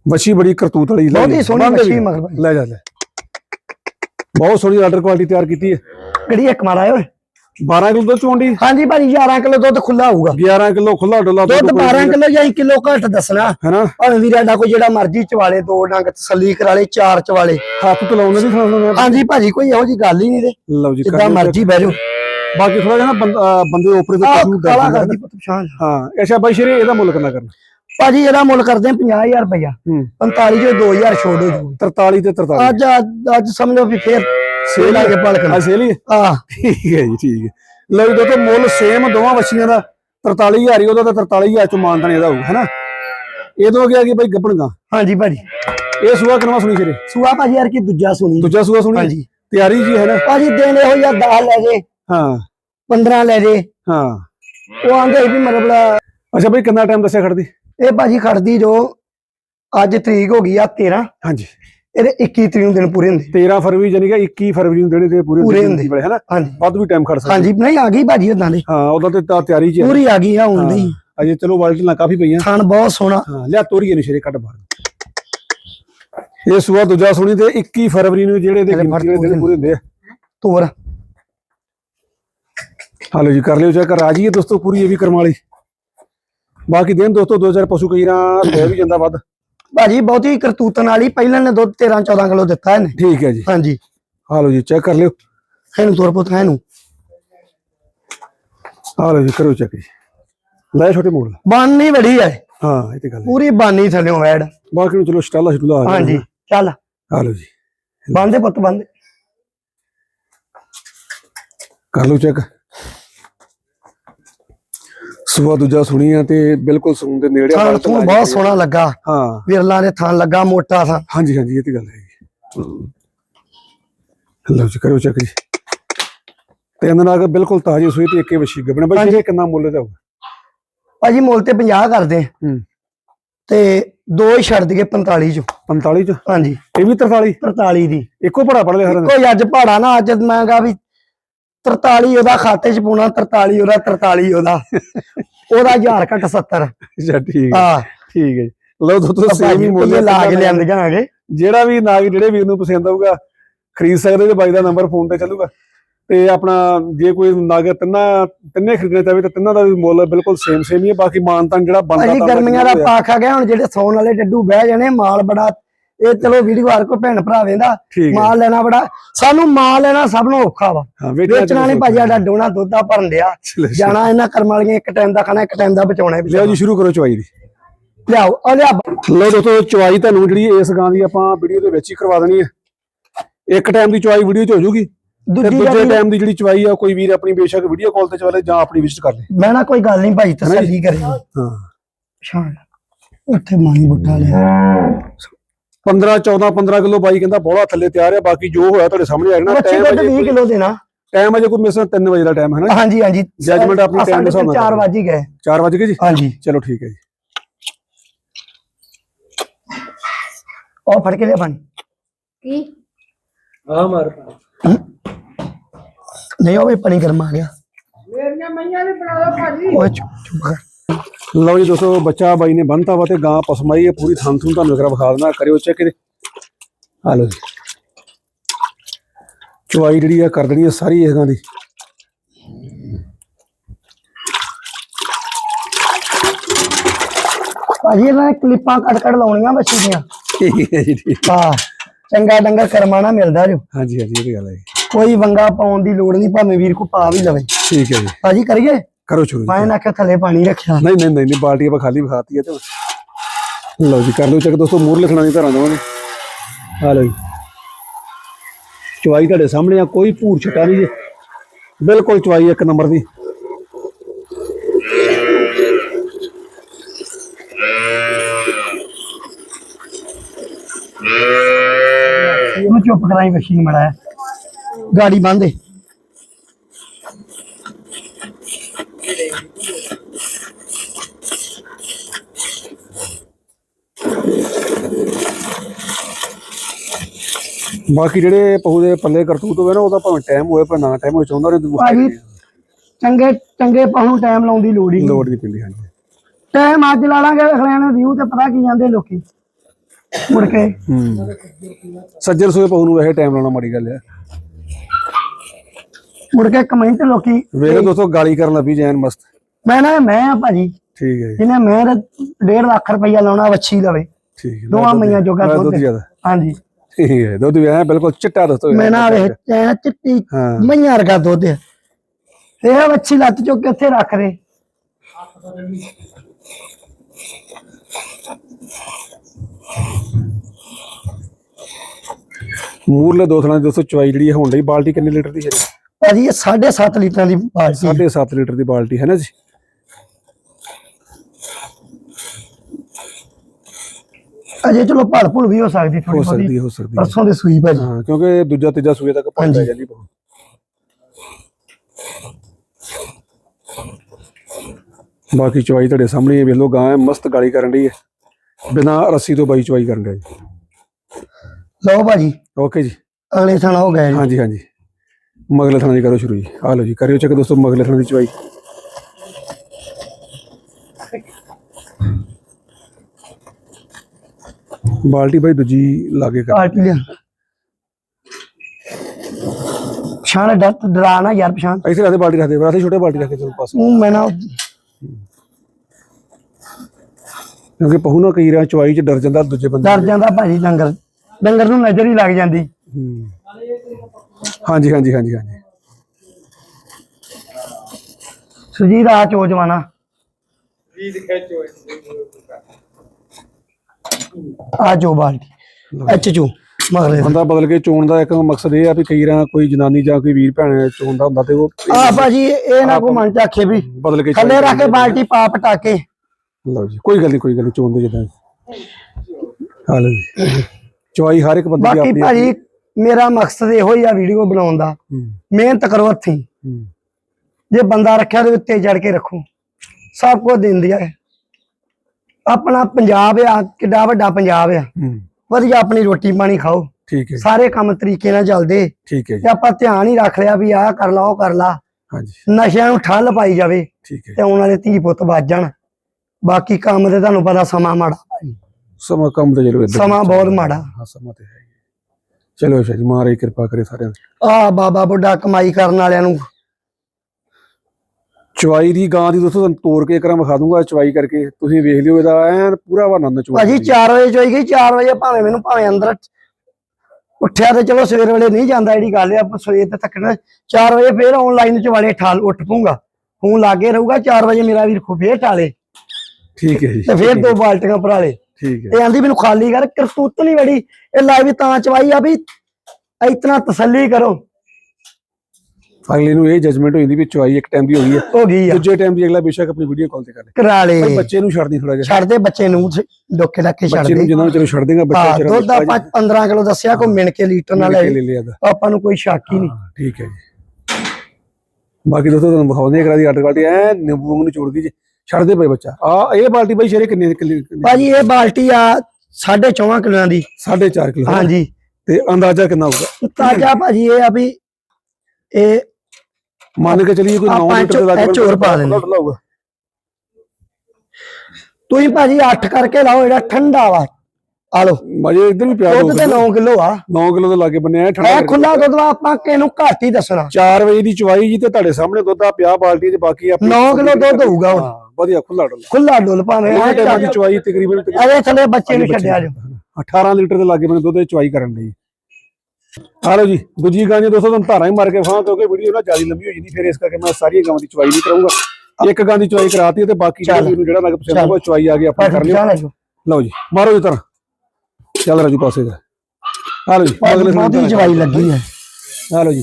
ਵੱਛੀ ਬੜੀ ਕਰਤੂਤ ਵਾਲੀ ਲੈ ਬਹੁਤ ਹੀ। ਸੋਹਣੀ ਵੀ। ਮਗਰ ਭਾਈ। ਲੈ ਜਾ ਲੈ। ਬਹੁਤ ਸੋਹਣੀ ਆਰਡਰ ਕੁਆਲਿਟੀ ਤਿਆਰ ਕੀਤੀ ਹੈ। ਕਿਹੜੀ ਇੱਕ ਮਾਰਾ ਓਏ? 12 ਕਿਲੋ ਦੁੱਧ ਚੋਂਡੀ? ਹਾਂਜੀ ਭਾਜੀ 11 ਕਿਲੋ ਦੁੱਧ ਖੁੱਲਾ ਹੋਊਗਾ। 11 ਕਿਲੋ ਖੁੱਲਾ ਡੁੱਲਾ ਦੁੱਧ 12 ਕਿਲੋ ਜਾਂ 1 ਕਿਲੋ ਘੱਟ ਦੱਸਣਾ। ਹੈ ਨਾ ਭਾਵੇਂ ਵੀਰਾ ਦਾ ਕੋਈ ਜਿਹੜਾ ਮਰਜ਼ੀ ਚਵਾਲੇ ਦੋ ਡੰਗ ਤਸੱਲੀ ਕਰਾ ਲੇ ਚਾਰ ਚਵਾਲੇ। ਹੱਥ ਤਲਾਉਣ ਦੀ ਖਾਣਾ ਹਾਂਜੀ ਭਾਜੀ ਕੋਈ ਇਹੋ ਜੀ ਗੱਲ ਹੀ ਨਹੀਂ ਤੇ। ਲਓ ਜੀ ਜਿੱਦਾਂ। ਮਰਜ਼ੀ ਬਹਿ ਜਾਓ। ਬਾਕੀ ਥੋੜਾ ਜਿਹਾ ਨਾ ਬੰਦ- ਉੱਪਰ ਦੇ ਕਾਲਾ ਡਰਦੇ ਕਰਦੀ ਨੇ। ਹਾਂ ਅੱਛਾ ਬਾਈ ਸ਼ਰੇ ਇਹਦਾ ਮੁੱਲ ਕਿੰਨਾ ਕਰਨਾ? ਭਾਜੀ ਇਹਦਾ ਮੁੱਲ ਕਰਦੇ ਆ 50000 ਰੁਪਇਆ। ਹੂੰ। 45 ਜੋ 2000 ਛੋੜ ਹੋ ਜੂ। 43 ਤੇ 43 ਅੱਜ ਅੱਜ- ਸਮਝੋ ਵੀ ਫੇਰ ਸੇਲ ਆ ਕੇ ਭਲਕ ਆ ਸੇਲੀ ਆ ਠੀਕ ਹੈ ਜੀ ਠੀਕ ਹੈ। ਲਓ ਜੀ ਦੋਸਤੋ ਮੁੱਲ ਸੇਮ ਦੋਵਾਂ ਵੱਛੀਆਂ ਦਾ। 43000 ਹੀ ਉਹਦਾ ਤਾਂ 43000 ਚ ਮਾਨਦਾਨ ਇਹਦਾ ਹੋਊ ਹੈਨਾ? ਇਹ ਤੋਂ ਗਿਆ ਕਿ ਭਾਈ ਗੱਬਣਗਾ ਹਾਂਜੀ ਭਾਜੀ। ਇਹ ਸੂਆ ਕਿਨਵਾ ਸੁਣੀ ਸ਼ਰੇ ਸੂਆ ਭਾਜੀ ਯਾਰ ਕੀ ਦੂਜਾ ਸੁਣੀ ਦੂਜਾ ਸੂਆ ਸੁਣੀ ਹਾਂਜੀ। ਤਿਆਰੀ ਜੀ ਹੈ ਨਾ? ਭਾਜੀ ਦਿਨ ਇਹੋ ਜਿਹਾ 10 ਲੈ ਜੇ ਹਾਂ। 15 ਲੈ ਜੇ। ਹਾਂ। ਉਹ ਆਂਦੇ ਵੀ ਮਤਲਬ ਅੱਛਾ ਭਾਈ ਕਿੰਨਾ ਟਾਈਮ ਦੱਸਿਆ ਖੜਦੀ ਇਹ ਭਾਜੀ ਖੜਦੀ ਜੋ ਅੱਜ ਤਰੀਕ ਹੋ ਗਈ ਆ 13 ਹਾਂਜੀ। ਇਹਦੇ 21 ਤਰੀਕ ਨੂੰ ਦਿਨ ਪੂਰੇ ਹੁੰਦੇ। 13 ਫਰਵਰੀ ਜਾਨੀ ਕਿ 21 ਫਰਵਰੀ ਨੂੰ ਦੇਣੇ ਤੇ ਪੂਰੇ ਹੁੰਦੇ। ਵਾਲੇ ਹੈਨਾ? ਹਾਂਜੀ। ਵੱਧ ਵੀ ਟਾਈਮ ਖੜ ਸਕਦਾ। ਹਾਂਜੀ ਨਹੀਂ ਆ ਗਈ ਭਾਜੀ ਉਦਾਂ ਦੇ। ਹਾਂ ਉਹਦਾ ਤੇ ਤਾਂ ਤਿਆਰੀ ਚ ਪੂਰੀ ਆ ਗਈ ਆ ਹੁਣ ਦੀ ਅਜੇ ਚਲੋ ਵਾਲਟੀਆਂ ਕਾਫੀ ਪਈਆਂ। ਥਣ ਬਹੁਤ ਸੋਹਣਾ। ਹਾਂ ਲਿਆ ਤੋਰੀਏ ਨਿਸ਼ਰੇ ਕੱਢ ਬਾਹਰ। ਇਹ ਸੂਆ ਦੂਜਾ ਸੁਣੀ ਤੇ 21 ਫਰਵਰੀ ਨੂੰ ਜਿਹੜੇ ਦੇ ਦਿਨ ਪੂਰੇ ਹੁੰਦੇ ਆ। ਤੋਰ। ਹਾਲੋ ਜੀ ਕਰ ਲਿਓ ਚੈੱਕ ਰਾਜੀ ਹੈ ਦੋਸਤੋ ਪੂਰੀ ਇਹ ਵੀ ਕਰਮ ਵਾਲੀ। ਬਾਕੀ ਦਿਨ ਦੋਸਤੋ 2000 ਪਸ਼ੂ ਕਈ ਰਾਂ ਲੈ ਵੀ ਜਾਂਦਾ ਵੱਧ। ਭਾਜੀ ਬਹੁਤੀ ਕਰਤੂਤਨ ਵਾਲੀ ਪਹਿਲਾਂ ਨੇ ਦੁੱਧ 13 14 ਕਿਲੋ ਦਿੱਤਾ ਇਹਨੇ। ਠੀਕ ਹੈ ਜੀ। ਹਾਂਜੀ। ਹਾਲੋ ਜੀ ਚੈੱਕ ਕਰ ਲਿਓ। ਇਹਨੂੰ ਤੋਰ ਪੁੱਤ ਇਹਨੂੰ। ਹਾਲੋ ਜੀ ਕਰੋ ਚੈੱਕ ਜੀ। ਲੈ ਛੋਟੇ ਮੋੜ। ਲੈ। ਬਾਨੀ ਬੜੀ ਹੈ ਹਾਂ ਇਹ ਤੇ ਗੱਲ ਹੈ। ਪੂਰੀ ਬਾਨੀ ਥੱਲਿਓਂ ਵੈੜ ਬਾਕੀ ਨੂੰ ਚਲੋ ਸਟਾਲਾ ਸਟੂਲਾ ਆ ਹਾਂਜੀ ਚੱਲ। ਹਾਲੋ ਜੀ। ਬੰਦੇ ਪੁੱਤ ਬੰਦੇ ਕਰ ਲਓ ਚੈੱਕ। ਸੂਆ ਦੂਜਾ ਸੁਣੀ ਆ ਤੇ ਬਿਲਕੁਲ ਸੂਨ ਦੇ ਨੇੜੇ ਵੱਲ ਤੋਂ ਬਹੁਤ। ਸੋਹਣਾ ਲੱਗਾ। ਹਾਂ। ਵਿਰਲਾ ਦੇ ਥਣ ਲੱਗਾ ਮੋਟਾ ਥਾਂ। ਹਾਂਜੀ ਹਾਂਜੀ ਇਹ ਤੇ ਗੱਲ ਹੈ ਲਓ ਜੀ ਕਰੋ ਚੈੱਕ ਜੀ। ਤੇ ਇਹਨਾਂ ਨਾਲ ਬਿਲਕੁਲ ਤਾਜ਼ੀ ਸੂਈ ਤੇ ਇੱਕੇ ਵਸ਼ੀ ਗੱਬਣ। ਬਾਈ। ਇਹ ਕਿੰਨਾ ਮੁੱਲ ਦਾ ਹੋਊਗਾ? ਭਾਜੀ ਮੁੱਲ ਤੇ 50 ਕਰਦੇ। ਹੂੰ। ਤੇ ਦੋ ਹੀ ਛੱਡ ਦਈਏ 45 ਚ। 45 ਚ? ਹਾਂਜੀ। ਇਹ ਵੀ 43 43 ਦੀ। ਇੱਕੋ ਪੜਾ ਪੜ ਲਿਆ ਹਰਨ ਕੋਈ ਅੱਜ ਪਹਾੜਾ ਨਾ ਅੱਜ ਮੈਂ ਕਹਾ ਵੀ 43 ਉਹਦਾ ਖਾਤੇ ਚ ਪਾਉਣਾ 43 ਉਹਦਾ 43 ਉਹਦਾ। ਉਹਦਾ ਹਜ਼ਾਰ ਘੱਟ 70 ਅੱਛਾ ਠੀਕ ਹੈ। ਹਾਂ। ਠੀਕ ਹੈ। ਲਓ ਦੋਸਤੋ ਸੇਮ ਹੀ ਮੁੱਲ ਲਾ ਕੇ ਤਿੰਨਾਂ ਲਿਆਂਦੇ ਜਾਵਾਂਗੇ ਜਿਹੜਾ ਵੀ ਨਾਗ ਜਿਹੜੇ ਵੀਰ ਨੂੰ ਪਸੰਦ ਆਊਗਾ ਖਰੀਦ ਸਕਦੇ ਤੇ ਬਾਈ ਦਾ ਨੰਬਰ ਫੋਨ ਤੇ ਚੱਲੂਗਾ। ਤੇ ਆਪਣਾ ਜੇ ਕੋਈ ਨਾਗ ਤਿੰਨਾਂ ਤਿੰਨੇ ਖਰੀਦਣੇ ਚਾਹੇ ਤਾਂ ਤਿੰਨਾਂ ਦਾ ਵੀ ਮੁੱਲ ਬਿਲਕੁਲ ਸੇਮ ਸੇਮ ਹੀ ਹੈ। ਬਾਕੀ ਮਾਨਤਾਨ ਜਿਹੜਾ ਬੰਦਾ ਭਾਜੀ ਗਰਮੀਆਂ ਦਾ ਪਾਕ ਆ ਗਿਆ ਹੁਣ ਜਿਹੜੇ ਸੌਣ ਵਾਲੇ ਡੱਡੂ ਬਹਿ ਜਾਣੇ ਮਾਲ ਬੜਾ ਇਹ ਚਲੋ ਵੀਡੀਓ ਵਾਰ ਕੋ ਭੈਣ ਭਰਾ ਵੇਂਦਾ ਮਾਲ ਲੈਣਾ ਬੜਾ ਸਾਨੂੰ ਮਾਲ ਲੈਣਾ ਸਭ ਨੂੰ ਔਖਾ ਵਾ। ਵੇਚਣਾ ਨਹੀਂ ਭਾਜੀ ਸਾਡਾ ਡੋਣਾ ਦੁੱਧਾ ਭਰਨ ਲਿਆ। ਜਾਣਾ ਇਹਨਾਂ ਕਰਮ ਵਾਲੀਆਂ ਇੱਕ ਟਾਈਮ ਦਾ ਖਾਣਾ ਇੱਕ ਟਾਈਮ ਦਾ ਬਚਾਉਣਾ ਵੀ ਲਿਆਓ ਜੀ ਸ਼ੁਰੂ ਕਰੋ ਚਵਾਈ ਦੀ। ਲਿਆਓ ਆ ਲਿਆ। ਲੋ ਦੋਸਤੋ ਚਵਾਈ ਤੁਹਾਨੂੰ ਜਿਹੜੀ ਇਸ ਗਾਂ ਦੀ ਆਪਾਂ ਵੀਡੀਓ ਦੇ ਵਿੱਚ ਹੀ ਕਰਵਾ ਦੇਣੀ ਹੈ। ਇੱਕ ਟਾਈਮ ਦੀ ਚਵਾਈ ਵੀਡੀਓ 'ਚ ਹੋ ਜਾਊਗੀ ਤੇ ਦੂਜੀ ਟਾਈਮ ਦੀ ਜਿਹੜੀ ਚਵਾਈ ਆ ਕੋਈ ਵੀਰ ਆਪਣੀ ਬੇਸ਼ੱਕ ਵੀਡੀਓ ਕਾਲ ਤੇ ਚਵਾ ਲੇ ਜਾਂ ਆਪਣੀ ਵਿਜ਼ਿਟ ਕਰ ਲੇ। ਮੈਂ ਨਾ ਕੋਈ ਗੱਲ ਨਹੀਂ ਭਾਈ ਤਸੱਲੀ ਕਰੇ। ਹਾਂ। ਉੱਥੇ ਮਾਨੀ ਬੁੱਟਾ ਲਿਆ 15 14 15 ਕਿਲੋ ਬਾਈ ਕਹਿੰਦਾ ਬੋਲਾ ਥੱਲੇ ਤਿਆਰ ਹੈ ਬਾਕੀ ਜੋ ਹੋਇਆ ਤੁਹਾਡੇ ਸਾਹਮਣੇ ਆ ਜਾਣਾ ਬੱਚੇ ਟਾਈਮ ਦੁੱਧ 20 ਕਿਲੋ ਦੇਣਾ। ਟਾਈਮ ਅਜੇ ਕੋਈ ਮਿਸਰ 3 ਵਜੇ ਦਾ ਟਾਈਮ ਹੈ ਨਾ ਹਾਂਜੀ ਹਾਂਜੀ। Judgment ਆਪਣੀ ਆ time ਦੇ ਹਿਸਾਬ ਨਾਲ 4 ਵਜ ਗਏ। 4 ਵਜੇ ਗਏ ਜੀ? ਹਾਂਜੀ। ਚਲੋ ਠੀਕ ਹੈ ਜੀ। ਉਹ ਫੜ ਕੇ ਲਿਆ ਪਾਣੀ। ਕੀ? ਨਹੀਂ ਉਹ ਵੀ ਪਾਣੀ ਗਰਮ ਆ ਗਿਆ। ਮੇਰੀਆਂ ਮਈਆਂ ਵੀ ਬਣਾ ਲਓ ਭਾਜੀ। ਚੁੱਪ ਚੁੱਪ ਕਰ। ਲਓ ਜੀ ਦੋਸਤੋ ਬੱਚਾ ਬਾਈ ਨੇ ਬੰਨਤਾ ਵਾ ਤੇ ਗਾਂ ਪਸਮਾਈ ਹੈ ਪੂਰੀ ਥਾਂ ਥੂ ਤੁਹਾਨੂੰ ਇੱਕ ਵਿਖਾ ਦੇਣਾ ਕਰਿਓ ਚੈੱਕ ਇਹਦੇ। ਆ ਲਓ ਜੀ। ਚਵਾਈ ਜਿਹੜੀ ਆ ਕਰ ਦੇਣੀ ਆ ਸਾਰੀ ਇਸ ਗਾਂ ਦੀ। ਭਾਜੀ ਇਹਨਾਂ ਨੇ ਕਲਿੱਪਾਂ ਕੱਟ ਕੱਟ ਲਾਉਣੀਆਂ ਬੱਚੀ ਦੀਆਂ ਠੀਕ ਹੈ ਜੀ ਠੀਕ। ਹਾਂ ਚੰਗਾ ਡੰਗਰ ਕਰਮਾਣਾ ਮਿਲਦਾ ਜੋ ਹਾਂਜੀ ਹਾਂਜੀ ਇਹ ਤਾਂ ਗੱਲ ਹੈ। ਕੋਈ ਵੰਗਾ ਪਾਉਣ ਦੀ ਲੋੜ ਨਹੀਂ ਭਾਵੇਂ ਵੀਰ ਕੋ ਪਾ ਵੀ ਲਵੇ। ਠੀਕ ਹੈ ਜੀ। ਭਾਜੀ ਕਰੀਏ? ਕਰੋ ਸ਼ੁਰੂ ਮੈਂ ਨਾ ਆਖਿਆ ਥੱਲੇ ਪਾਣੀ ਰੱਖਿਆ। ਨਹੀਂ ਨਹੀਂ ਨਹੀਂ ਨਹੀਂ, ਬਾਲਟੀ ਆਪਾਂ ਖਾਲੀ ਵਿਖਾਤੀ ਹੈ ਤੇ ਲਓ ਜੀ ਕਰ ਲਓ ਚੈੱਕ ਦੋਸਤੋ ਮੂਰਲੇ ਥਣਾ ਦੀ ਧਾਰਾਂ ਦਵਾਂਗੇ ਆ ਲਓ ਜੀ। ਚੁਆਈ ਤੁਹਾਡੇ ਸਾਹਮਣੇ ਆ ਕੋਈ ਭੂਰ ਛਟਾ ਨਹੀਂ ਜੀ। ਬਿਲਕੁਲ ਚੁਆਈ ਇੱਕ ਨੰਬਰ ਦੀ। ਉਹਨੂੰ ਚੁੱਪ ਕਰਾਈ ਮਸ਼ੀਨ ਮੜਾ ਗਾੜੀ ਬੰਦੇ ਬਾਕੀ ਜਿਹੜੇ ਪਹੂ ਦੇ ਪੱਲੇ ਕਰਤੂਤ ਹੋਵੇ ਨਾ ਉਹਦਾ ਭਾਵੇਂ ਟਾਈਮ ਹੋਵੇ ਪਰ ਨਾ ਟਾਈਮ ਹੋਵੇ ਚਾਹੁੰਦਾ ਨਹੀਂ ਭਾਜੀ ਚੰਗੇ ਚੰਗੇ ਪਾਹੂ ਟਾਈਮ ਲਾਉਣ ਦੀ ਲੋੜ ਹੀ ਨਹੀਂ। ਲੋੜ ਨਹੀਂ ਪੈਂਦੀ ਹਾਂਜੀ। ਟਾਈਮ ਅੱਜ ਲਾ ਲਾਂਗੇ ਅਗਲਿਆਂ ਨੇ ਵਿਊ ਤੇ ਪਤਾ ਕੀ ਜਾਂਦੇ ਲੋਕੀ। ਮੁੜ ਕੇ। ਹੂੰ। ਸੱਜਰ ਸੋਏ ਪਹੂ ਨੂੰ ਵੈਸੇ ਟਾਈਮ ਲਾਉਣਾ ਮਾੜੀ ਗੱਲ ਹੈ ਮੁੜ ਕੇ ਕਮੈਂਟ ਲੋਕੀ ਵੇਖੋ ਦੋਸਤੋ ਗਾਲੀ ਕਰਨ ਲੱਗੀ ਜੈਨ ਮਸਤ। ਮੈਂ ਨਾ ਮੈਂ ਆ ਭਾਜੀ ਠੀਕ ਹੈ ਜਿਹਨੇ ਮੈਂ 1.5 ਲੱਖ ਰੁਪਈਆ ਲਾਉਣਾ ਵੱਛੀ ਲਵੇ। ਠੀਕ ਹੈ ਦੋਵਾਂ ਮਈਆਂ ਜੋਗਾ ਦੁੱਧ। ਹਾਂਜੀ। ਠੀਕ ਹੈ। ਦੁੱਧ ਵੀ ਐ ਬਿਲਕੁਲ ਚਿੱਟਾ ਦੋਸਤੋ ਮੈਂ ਨਾ ਵੇਖ ਐਂ ਚਿੱਟੀ ਹਾਂ। ਮਈਆਂ ਵਰਗਾ ਦੁੱਧ ਹੈ ਇਹ ਵੱਛੀ ਲੱਤ ਚੁੱਕ ਕੇ ਉੱਥੇ ਰੱਖ ਦੇ। ਮੂਰਲੇ ਦੋ ਥਣਾ ਦੀ ਦੋਸਤੋ ਚੁਆਈ ਜਿਹੜੀ ਹੈ ਹੋਣ ਲਈ ਬਾਲਟੀ ਕਿੰਨੇ ਲੀਟਰ ਦੀ ਹੈ ਭਾਜੀ ਇਹ 7.5 ਲੀਟਰਾਂ ਦੀ ਬਾਲਟੀ ਹੈ। 7.5 ਲੀਟਰ ਦੀ ਬਾਲਟੀ ਹੈ ਨਾ ਜੀ? ਅਜੇ ਚਲੋ ਭਲ ਭੁਲ ਵੀ ਹੋ ਸਕਦੀ ਹੋ ਥੋੜੀ ਸਕਦੀ ਬਹੁਤੀ। ਹੈ, ਹੋ ਸਕਦੀ। ਪਰਸੋਂ ਦੇ ਸੂਈ ਭਾਜੀ। ਹਾਂ ਕਿਉਂਕਿ ਦੂਜਾ ਤੀਜਾ ਸੂਏ ਤੱਕ ਪਹੁੰਚ। ਜਾਂਦੀ ਪਹੂ ਬਾਕੀ ਚੁਆਈ ਤੁਹਾਡੇ ਸਾਹਮਣੇ ਵੇਖ ਲਓ ਗਾਂ ਮਸਤ ਗਾਲੀ ਕਰਨ ਦੀ ਹੈ। ਬਿਨਾ ਰੱਸੀ ਤੋਂ ਬਾਈ ਚੁਆਈ ਕਰਨ ਜੀ। ਲਓ ਭਾਜੀ। ਓਕੇ ਜੀ। ਅਗਲੇ ਥਾਣਾ ਹੋ ਗਏ ਜੀ। ਹਾਂਜੀ ਹਾਂਜੀ। ਮਗਲੇ ਥਾਣੇ ਦੀ ਕਰੋ ਸ਼ੁਰੂ ਜੀ। ਆ ਲਓ ਜੀ ਕਰਿਓ ਚੱਕ ਦੋਸਤੋ ਮਗਲੇ ਥਾਣੇ ਦੀ ਚੁਆਈ ਬਾਲਟੀ ਭਾਈ ਦੂਜੀ ਲਾਗੇ ਕਰ ਪਾਰਟੀ ਲਿਆ। ਪਛਾਣ ਡਰ ਡਰਾ ਨਾ ਯਾਰ ਪਛਾਣ। ਇੱਥੇ ਰੱਖਦੇ ਬਾਲਟੀ ਰੱਖਦੇ ਰਾਤੇ ਛੋਟੇ ਬਾਲਟੀ ਰੱਖ ਕੇ ਚਲੋ ਪਾਸੇ। ਉਹ ਮੈਂ ਨਾ ਕਿਉਂਕਿ ਪਹੂ ਨਾ ਕਈ ਰਾਂ ਚੁਆਈ ਚ ਡਰ ਜਾਂਦਾ ਦੂਜੇ ਬੰਦੇ ਡਰ ਜਾਂਦਾ ਭਾਜੀ ਡੰਗਰ। ਡੰਗਰ ਨੂੰ ਨਜ਼ਰ ਹੀ ਲੱਗ ਜਾਂਦੀ। ਹੂੰ। ਹਾਂਜੀ ਹਾਂਜੀ ਹਾਂਜੀ ਹਾਂਜੀ। ਸੁਜੀਤ ਆ ਚੋ ਜਵਾਨਾ। ਆ ਜੋ ਬਾਲਟੀ ਐਚ ਚੋ ਮਗਲੇ ਬੰਦਾ ਬਦਲ ਕੇ ਚੋਣ ਦਾ ਇੱਕ ਮਕਸਦ ਇਹ ਆ ਵੀ ਕਈ ਰਾਂ ਕੋਈ ਜਨਾਨੀ ਜਾਂ ਕੋਈ ਵੀਰ ਭੈਣ ਚੋਣ ਦਾ ਹੁੰਦਾ ਤੇ ਉਹ ਆ ਭਾਜੀ ਇਹ ਨਾ ਕੋ ਮਨ ਚ ਆਖੇ ਵੀ ਬਦਲ ਕੇ ਥੱਲੇ ਰੱਖ ਕੇ ਬਾਲਟੀ ਪਾ ਪਟਾਕੇ। ਲਓ ਜੀ ਕੋਈ ਗੱਲ ਨਹੀਂ ਕੋਈ ਗੱਲ ਨਹੀਂ ਚੋਣ ਦੇ ਜਿੱਦਾਂ। ਹਾਂ ਲਓ ਜੀ। ਚੁਆਈ ਹਰ ਇੱਕ ਬੰਦੇ ਦੀ ਬਾਕੀ ਆਪਣੀ ਭਾਜੀ ਮੇਰਾ ਮਕਸਦ ਇਹੋ ਹੀ ਆ ਵੀਡੀਓ ਬਣਾਉਣ ਦਾ। ਮਿਹਨਤ ਕਰੋ ਹੱਥੀਂ। ਜੇ ਬੰਦਾ ਰੱਖਿਆ ਦੇ ਉੱਤੇ ਚੜ ਕੇ ਰੱਖੋ। ਸਭ ਕੁਝ ਦਿੰਦੀ ਆ। ਆਪਣਾ ਪੰਜਾਬ ਆ ਕਿੱਡਾ ਵੱਡਾ ਪੰਜਾਬ ਆ। ਹੂੰ। ਵਧੀਆ ਆਪਣੀ ਰੋਟੀ ਪਾਣੀ ਖਾਓ। ਠੀਕ ਹੈ ਸਾਰੇ ਕੰਮ ਤਰੀਕੇ ਨਾਲ ਚੱਲਦੇ। ਠੀਕ ਹੈ ਜੀ। ਤੇ ਆਪਾਂ ਧਿਆਨ ਹੀ ਰੱਖ ਲਿਆ ਵੀ ਆਹ ਕਰ ਲਾ ਉਹ ਕਰ ਲਾ। ਹਾਂਜੀ। ਨਸ਼ਿਆਂ ਨੂੰ ਠੱਲ ਪਾਈ ਜਾਵੇ ਠੀਕ ਹੈ। ਤੇ ਆਉਣ ਵਾਲੇ ਧੀ ਪੁੱਤ ਵੱਜ ਜਾਣ। ਬਾਕੀ ਕੰਮ ਤੇ ਤੁਹਾਨੂੰ ਪਤਾ ਸਮਾਂ ਮਾੜਾ ਭਾਈ। ਸਮਾਂ ਕੰਮ ਤੇ ਏਦਾਂ ਸਮਾਂ ਬਹੁਤ ਮਾੜਾ। ਹਾਂ ਸਮਾਂ ਤੇ ਹੈ। ਚਲੋ ਅੱਛਾ ਜੀ ਮਹਾਰਾਜ ਕਿਰਪਾ ਕਰੇ ਸਾਰਿਆਂ ਆ ਬਾਬਾ ਬੁੱਢਾ ਕਮਾਈ ਕਰਨ ਵਾਲਿਆਂ ਨੂੰ ਚੁਆਈ ਦੀ ਗਾਂ ਦੀ ਦੋਸਤੋ ਤੁਹਾਨੂੰ ਤੋੜ ਕੇ ਕਰਾਂ ਵਿਖਾ ਦੂੰਗਾ ਚੁਆਈ ਕਰਕੇ ਤੁਸੀਂ ਵੇਖ ਲਿਓ ਇਹਦਾ ਐਨ ਪੂਰਾ ਵਰਣਨ ਚੁਆਈ ਭਾਜੀ 4 ਵਜੇ ਚੋਈ ਗਈ 4 ਵਜੇ ਭਾਵੇਂ ਮੈਨੂੰ ਭਾਵੇਂ ਅੰਦਰ ਉੱਠਿਆ ਤੇ ਚਲੋ ਸਵੇਰ ਵੇਲੇ ਨਹੀਂ ਜਾਂਦਾ ਜਿਹੜੀ ਗੱਲ ਆ ਆਪਾਂ ਸਵੇਰ ਤੇ ਤੱਕਣਾ 4 ਵਜੇ ਫੇਰ ਆਨਲਾਈਨ ਚ ਵਾਲੇ ਠਾਲ ਉੱਠ ਪੂੰਗਾ ਫੋਨ ਲਾਗੇ ਰਹੂਗਾ 4 ਵਜੇ ਮੇਰਾ ਵੀਰ ਖੋ ਫੇਰ ਠਾਲੇ। ਠੀਕ ਹੈ ਜੀ ਤੇ ਫੇਰ ਦੋ ਬਾਲਟੀਆਂ ਭਰਾਲੇ ਠੀਕ ਹੈ। ਇਹ ਆਂਦੀ ਮੈਨੂੰ ਖਾਲੀ ਕਰ ਕਰਤੂਤ ਨਹੀਂ ਵੜੀ ਇਹ ਲਾਈਵ ਤਾਂ ਚਵਾਈ ਆ ਵੀ ਇਤਨਾ ਤਸੱਲੀ ਕਰੋ। ਅਗਲੇ ਨੂੰ ਇਹ ਜਜਮੈਂਟ ਹੋ ਜਾਂਦੀ ਵੀ ਚੁਆਈ ਇੱਕ ਟਾਈਮ ਦੀ ਹੋ ਗਈ ਹੈ ਹੋ ਗਈ ਆ। ਦੂਜੇ ਟਾਈਮ ਦੀ ਅਗਲਾ ਬੇਸ਼ੱਕ ਆਪਣੀ ਵੀਡੀਓ ਕਾਲ ਤੇ ਕਰ। ਲੇ ਕਰਾ ਲੇ। ਭਾਈ ਬੱਚੇ ਨੂੰ ਛੱਡਦੀ ਥੋੜਾ ਜਿਹਾ। ਛੱਡ ਦੇ ਬੱਚੇ ਨੂੰ ਡੋਕੇ ਲੱਕੇ ਛੱਡ ਬੱਚੇ ਨੂੰ ਦੇ। ਜਿੰਨਾ ਚਿਰ ਛੱਡ ਦੇਗਾ ਬੱਚਾ ਵਿਚਾਰਾ ਦੁੱਧ ਆਪਾਂ 15 ਕਿਲੋ ਦੱਸਿਆ ਕੋ ਮਿਣ ਕੇ ਲੀਟਰ ਨਾਲ ਲੈ ਲੈ ਲੈ ਲਿਆ ਦਾ ਆਪਾਂ ਨੂੰ ਕੋਈ ਸ਼ੱਕ ਹੀ ਨਹੀਂ। ਠੀਕ ਹੈ ਜੀ। ਬਾਕੀ ਦੋਸਤੋ ਤੁਹਾਨੂੰ ਵਿਖਾਉਂਦੇ ਆ ਕਰਾ ਦੀ ਆਰਡਰ ਬਾਲਟੀ ਐ ਨਿੰਬੂ ਨੂੰ ਚੋੜ ਗਈ ਜੀ ਛੱਡ ਦੇ ਭਾਈ ਬੱਚਾ। ਆ ਇਹ ਬਾਲਟੀ ਭਾਈ ਸ਼ੇਰੇ ਕਿੰਨੇ ਕਿੰਨੇ ਭਾਜੀ ਇਹ ਬਾਲਟੀ ਆ 4.5 ਕਿਲੋਆਂ ਦੀ। 4.5 ਕਿਲੋ ਹਾਂਜੀ। ਤੇ ਅੰਦਾਜ਼ਾ ਕਿੰਨਾ ਹੋਊਗਾ? ਤਾਜਾ ਭਾਜੀ ਇਹ ਆ ਵੀ ਇਹ ਮੰਨ ਕੇ ਚਲੀਏ ਕੋਈ 9 ਆਪਾਂ ਲੀਟਰ ਦੇ ਇਹ ਚੋਰ ਪਾ ਦਿੰਦੇ। ਤੁਸੀਂ ਭਾਜੀ 8 ਕਰਕੇ ਲਾਓ ਜਿਹੜਾ ਠੰਡਾ ਵਾ। ਆ ਲੋ ਮਜੇ ਇੱਧਰ ਵੀ ਪਿਆ ਦੁੱਧ ਤੇ 9 ਕਿਲੋ ਆ। 9 ਕਿਲੋ ਦੇ ਲਾਗੇ ਬੰਨਿਆ ਠੰਡਾ ਇਹ। ਖੁੱਲਾ ਦੁੱਧ ਵਾ ਆਪਾਂ ਕਿਹਨੂੰ ਘੱਟ ਹੀ ਦੱਸਣਾ। 4 ਵਜੇ ਦੀ ਚੁਆਈ ਜੀ ਤੇ ਤੁਹਾਡੇ ਸਾਹਮਣੇ ਦੁੱਧ ਆ ਪਿਆ ਬਾਲਟੀ ਤੇ ਬਾਕੀ ਆਪਣੀ ਨੌ ਕਿਲੋ ਦੁੱਧ ਹੋਊਗਾ ਹੁਣ। ਹਾਂ ਵਧੀਆ ਖੁੱਲਾ ਡੁੱਲਾ ਖੁੱਲਾ ਡੁੱਲ ਭਾਵੇਂ ਇਹ ਟਾਈਮ ਦੀ ਚੁਆਈ ਤਕਰੀਬਨ ਇਹਦੇ ਥੱਲੇ ਬੱਚੇ ਨੂੰ ਛੱਡਿਆ ਜੋ 18 ਲੀਟਰ ਦੇ ਲਾਗੇ ਬੰਨੇ ਦੁੱਧ ਦੀ ਚੁਆਈ ਕਰਨ ਲਈ। ਆ ਲਓ ਜੀ ਦੂਜੀ ਗਾਂ ਜੀ ਦੋਸਤੋ ਤੁਹਾਨੂੰ ਧਾਰਾਂ ਹੀ ਮਾਰ ਕੇ ਫਾਂ ਕਿਉਂਕਿ ਵੀਡੀਓ ਨਾ ਜ਼ਿਆਦਾ ਲੰਬੀ ਹੋ ਜਾਂਦੀ ਫਿਰ ਇਸ ਕਰਕੇ ਮੈਂ ਸਾਰੀਆਂ ਗਾਵਾਂ ਦੀ ਚੁਆਈ ਨਹੀਂ ਕਰਾਂਗਾ ਇੱਕ ਗਾਂ ਦੀ ਚੁਆਈ ਕਰਾਤੀ ਤੇ ਬਾਕੀ ਚੱਲ। ਜਿਹੜੇ ਨੂੰ ਜਿਹੜਾ ਲੱਗ ਪਸੰਦ ਹੋਇਆ ਚੁਆਈ ਆ ਗਈ ਆਪਾਂ ਕਰ ਲਿਓ। ਲਓ ਜੀ ਮਾਰੋ ਜੀ ਤਰ ਚੱਲ ਰਾਜੂ ਪਾਸੇ ਦਾ ਆ ਲਓ ਜੀ ਅਗਲੇ ਸੰਦ ਚਵਾਈ ਲੱਗੀ ਹੈ। ਆ ਲਓ ਜੀ।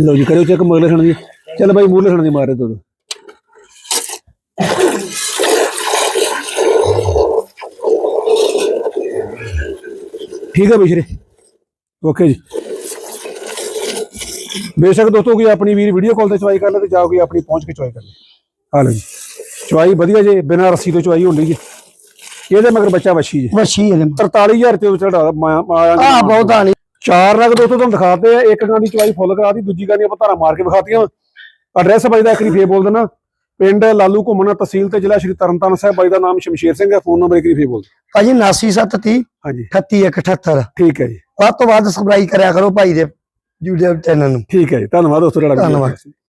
ਲਓ ਜੀ ਕਰਿਓ ਚੈੱਕ ਮਗਲੇ ਸਣ ਦੀ। ਚੱਲ ਬਾਈ ਮੂਲੇ ਸਣ ਦੀ ਮਾਰੇ ਦੋ ਠੀਕ ਹੈ ਬਿਸ਼ਰੇ ਓਕੇ ਜੀ। ਬੇਸ਼ੱਕ ਦੋਸਤੋ ਕੋਈ ਆਪਣੀ ਵੀਰ ਵੀਡੀਓ ਕਾਲ ਤੇ ਚੁਆਈ ਕਰ ਲੈ ਤੇ ਜਾਓ ਕੋਈ ਆਪਣੀ ਪਹੁੰਚ ਕੇ ਚੁਆਈ ਕਰ ਲੈ। ਆ ਲਓ ਜੀ। ਚੁਆਈ ਵਧੀਆ ਜੇ ਬਿਨਾਂ ਰੱਸੀ ਤੋਂ ਚੁਆਈ ਹੁੰਦੀ ਜੀ। ਇਹਦੇ ਮਗਰ ਬੱਚਾ ਵੱਛੀ ਜੀ। ਵਸ਼ੀ ਇਹਦੇ 43000 ਰੁਪਏ ਵਿੱਚ ਚੜਾ ਮਾਇਆ ਆ ਬਹੁਤਾ ਨਹੀਂ ਚਾਰ ਨਗ ਦੋਸਤੋ ਤੁਹਾਨੂੰ ਦਿਖਾਤੇ ਆ। ਇੱਕ ਗਾਂ ਦੀ ਚੁਆਈ ਫੁੱਲ ਕਰਾਤੀ ਦੂਜੀ ਗਾਂ ਦੀ ਆਪਾਂ ਧਾਰਾ ਮਾਰ ਕੇ ਵਿਖਾਤੀਆਂ। ਐਡਰੈਸ ਬਾਈ ਦਾ ਇੱਕ ਵਾਰੀ ਫੇਰ ਬੋਲ ਦੇਣਾ। ਪਿੰਡ ਲਾਲੂ ਘੁੰਮਣਾ ਤਹਿਸੀਲ ਤੇ ਜ਼ਿਲ੍ਹਾ ਸ਼੍ਰੀ ਤਰਨਤਾਰਨ ਸਾਹਿਬ। ਬਾਈ ਦਾ ਨਾਮ ਸ਼ਮਸ਼ੇਰ ਸਿੰਘ ਹੈ ਫੋਨ ਨੰਬਰ ਇੱਕ ਵਾਰੀ ਫੇਰ ਬੋਲ। ਭਾਜੀ 99730 ਹਾਂਜੀ। 38178 ਠੀਕ ਹੈ ਜੀ। ਵੱਧ ਤੋਂ ਵੱਧ ਸਬਸਕ੍ਰਾਈਬ ਕਰਿਆ ਕਰੋ ਭਾਈ ਦੇ YouTube ਚੈਨਲ ਨੂੰ। ਠੀਕ ਹੈ ਜੀ। ਧੰਨਵਾਦ ਦੋਸਤੋ ਤੁਹਾਡਾ ਧੰਨਵਾਦ।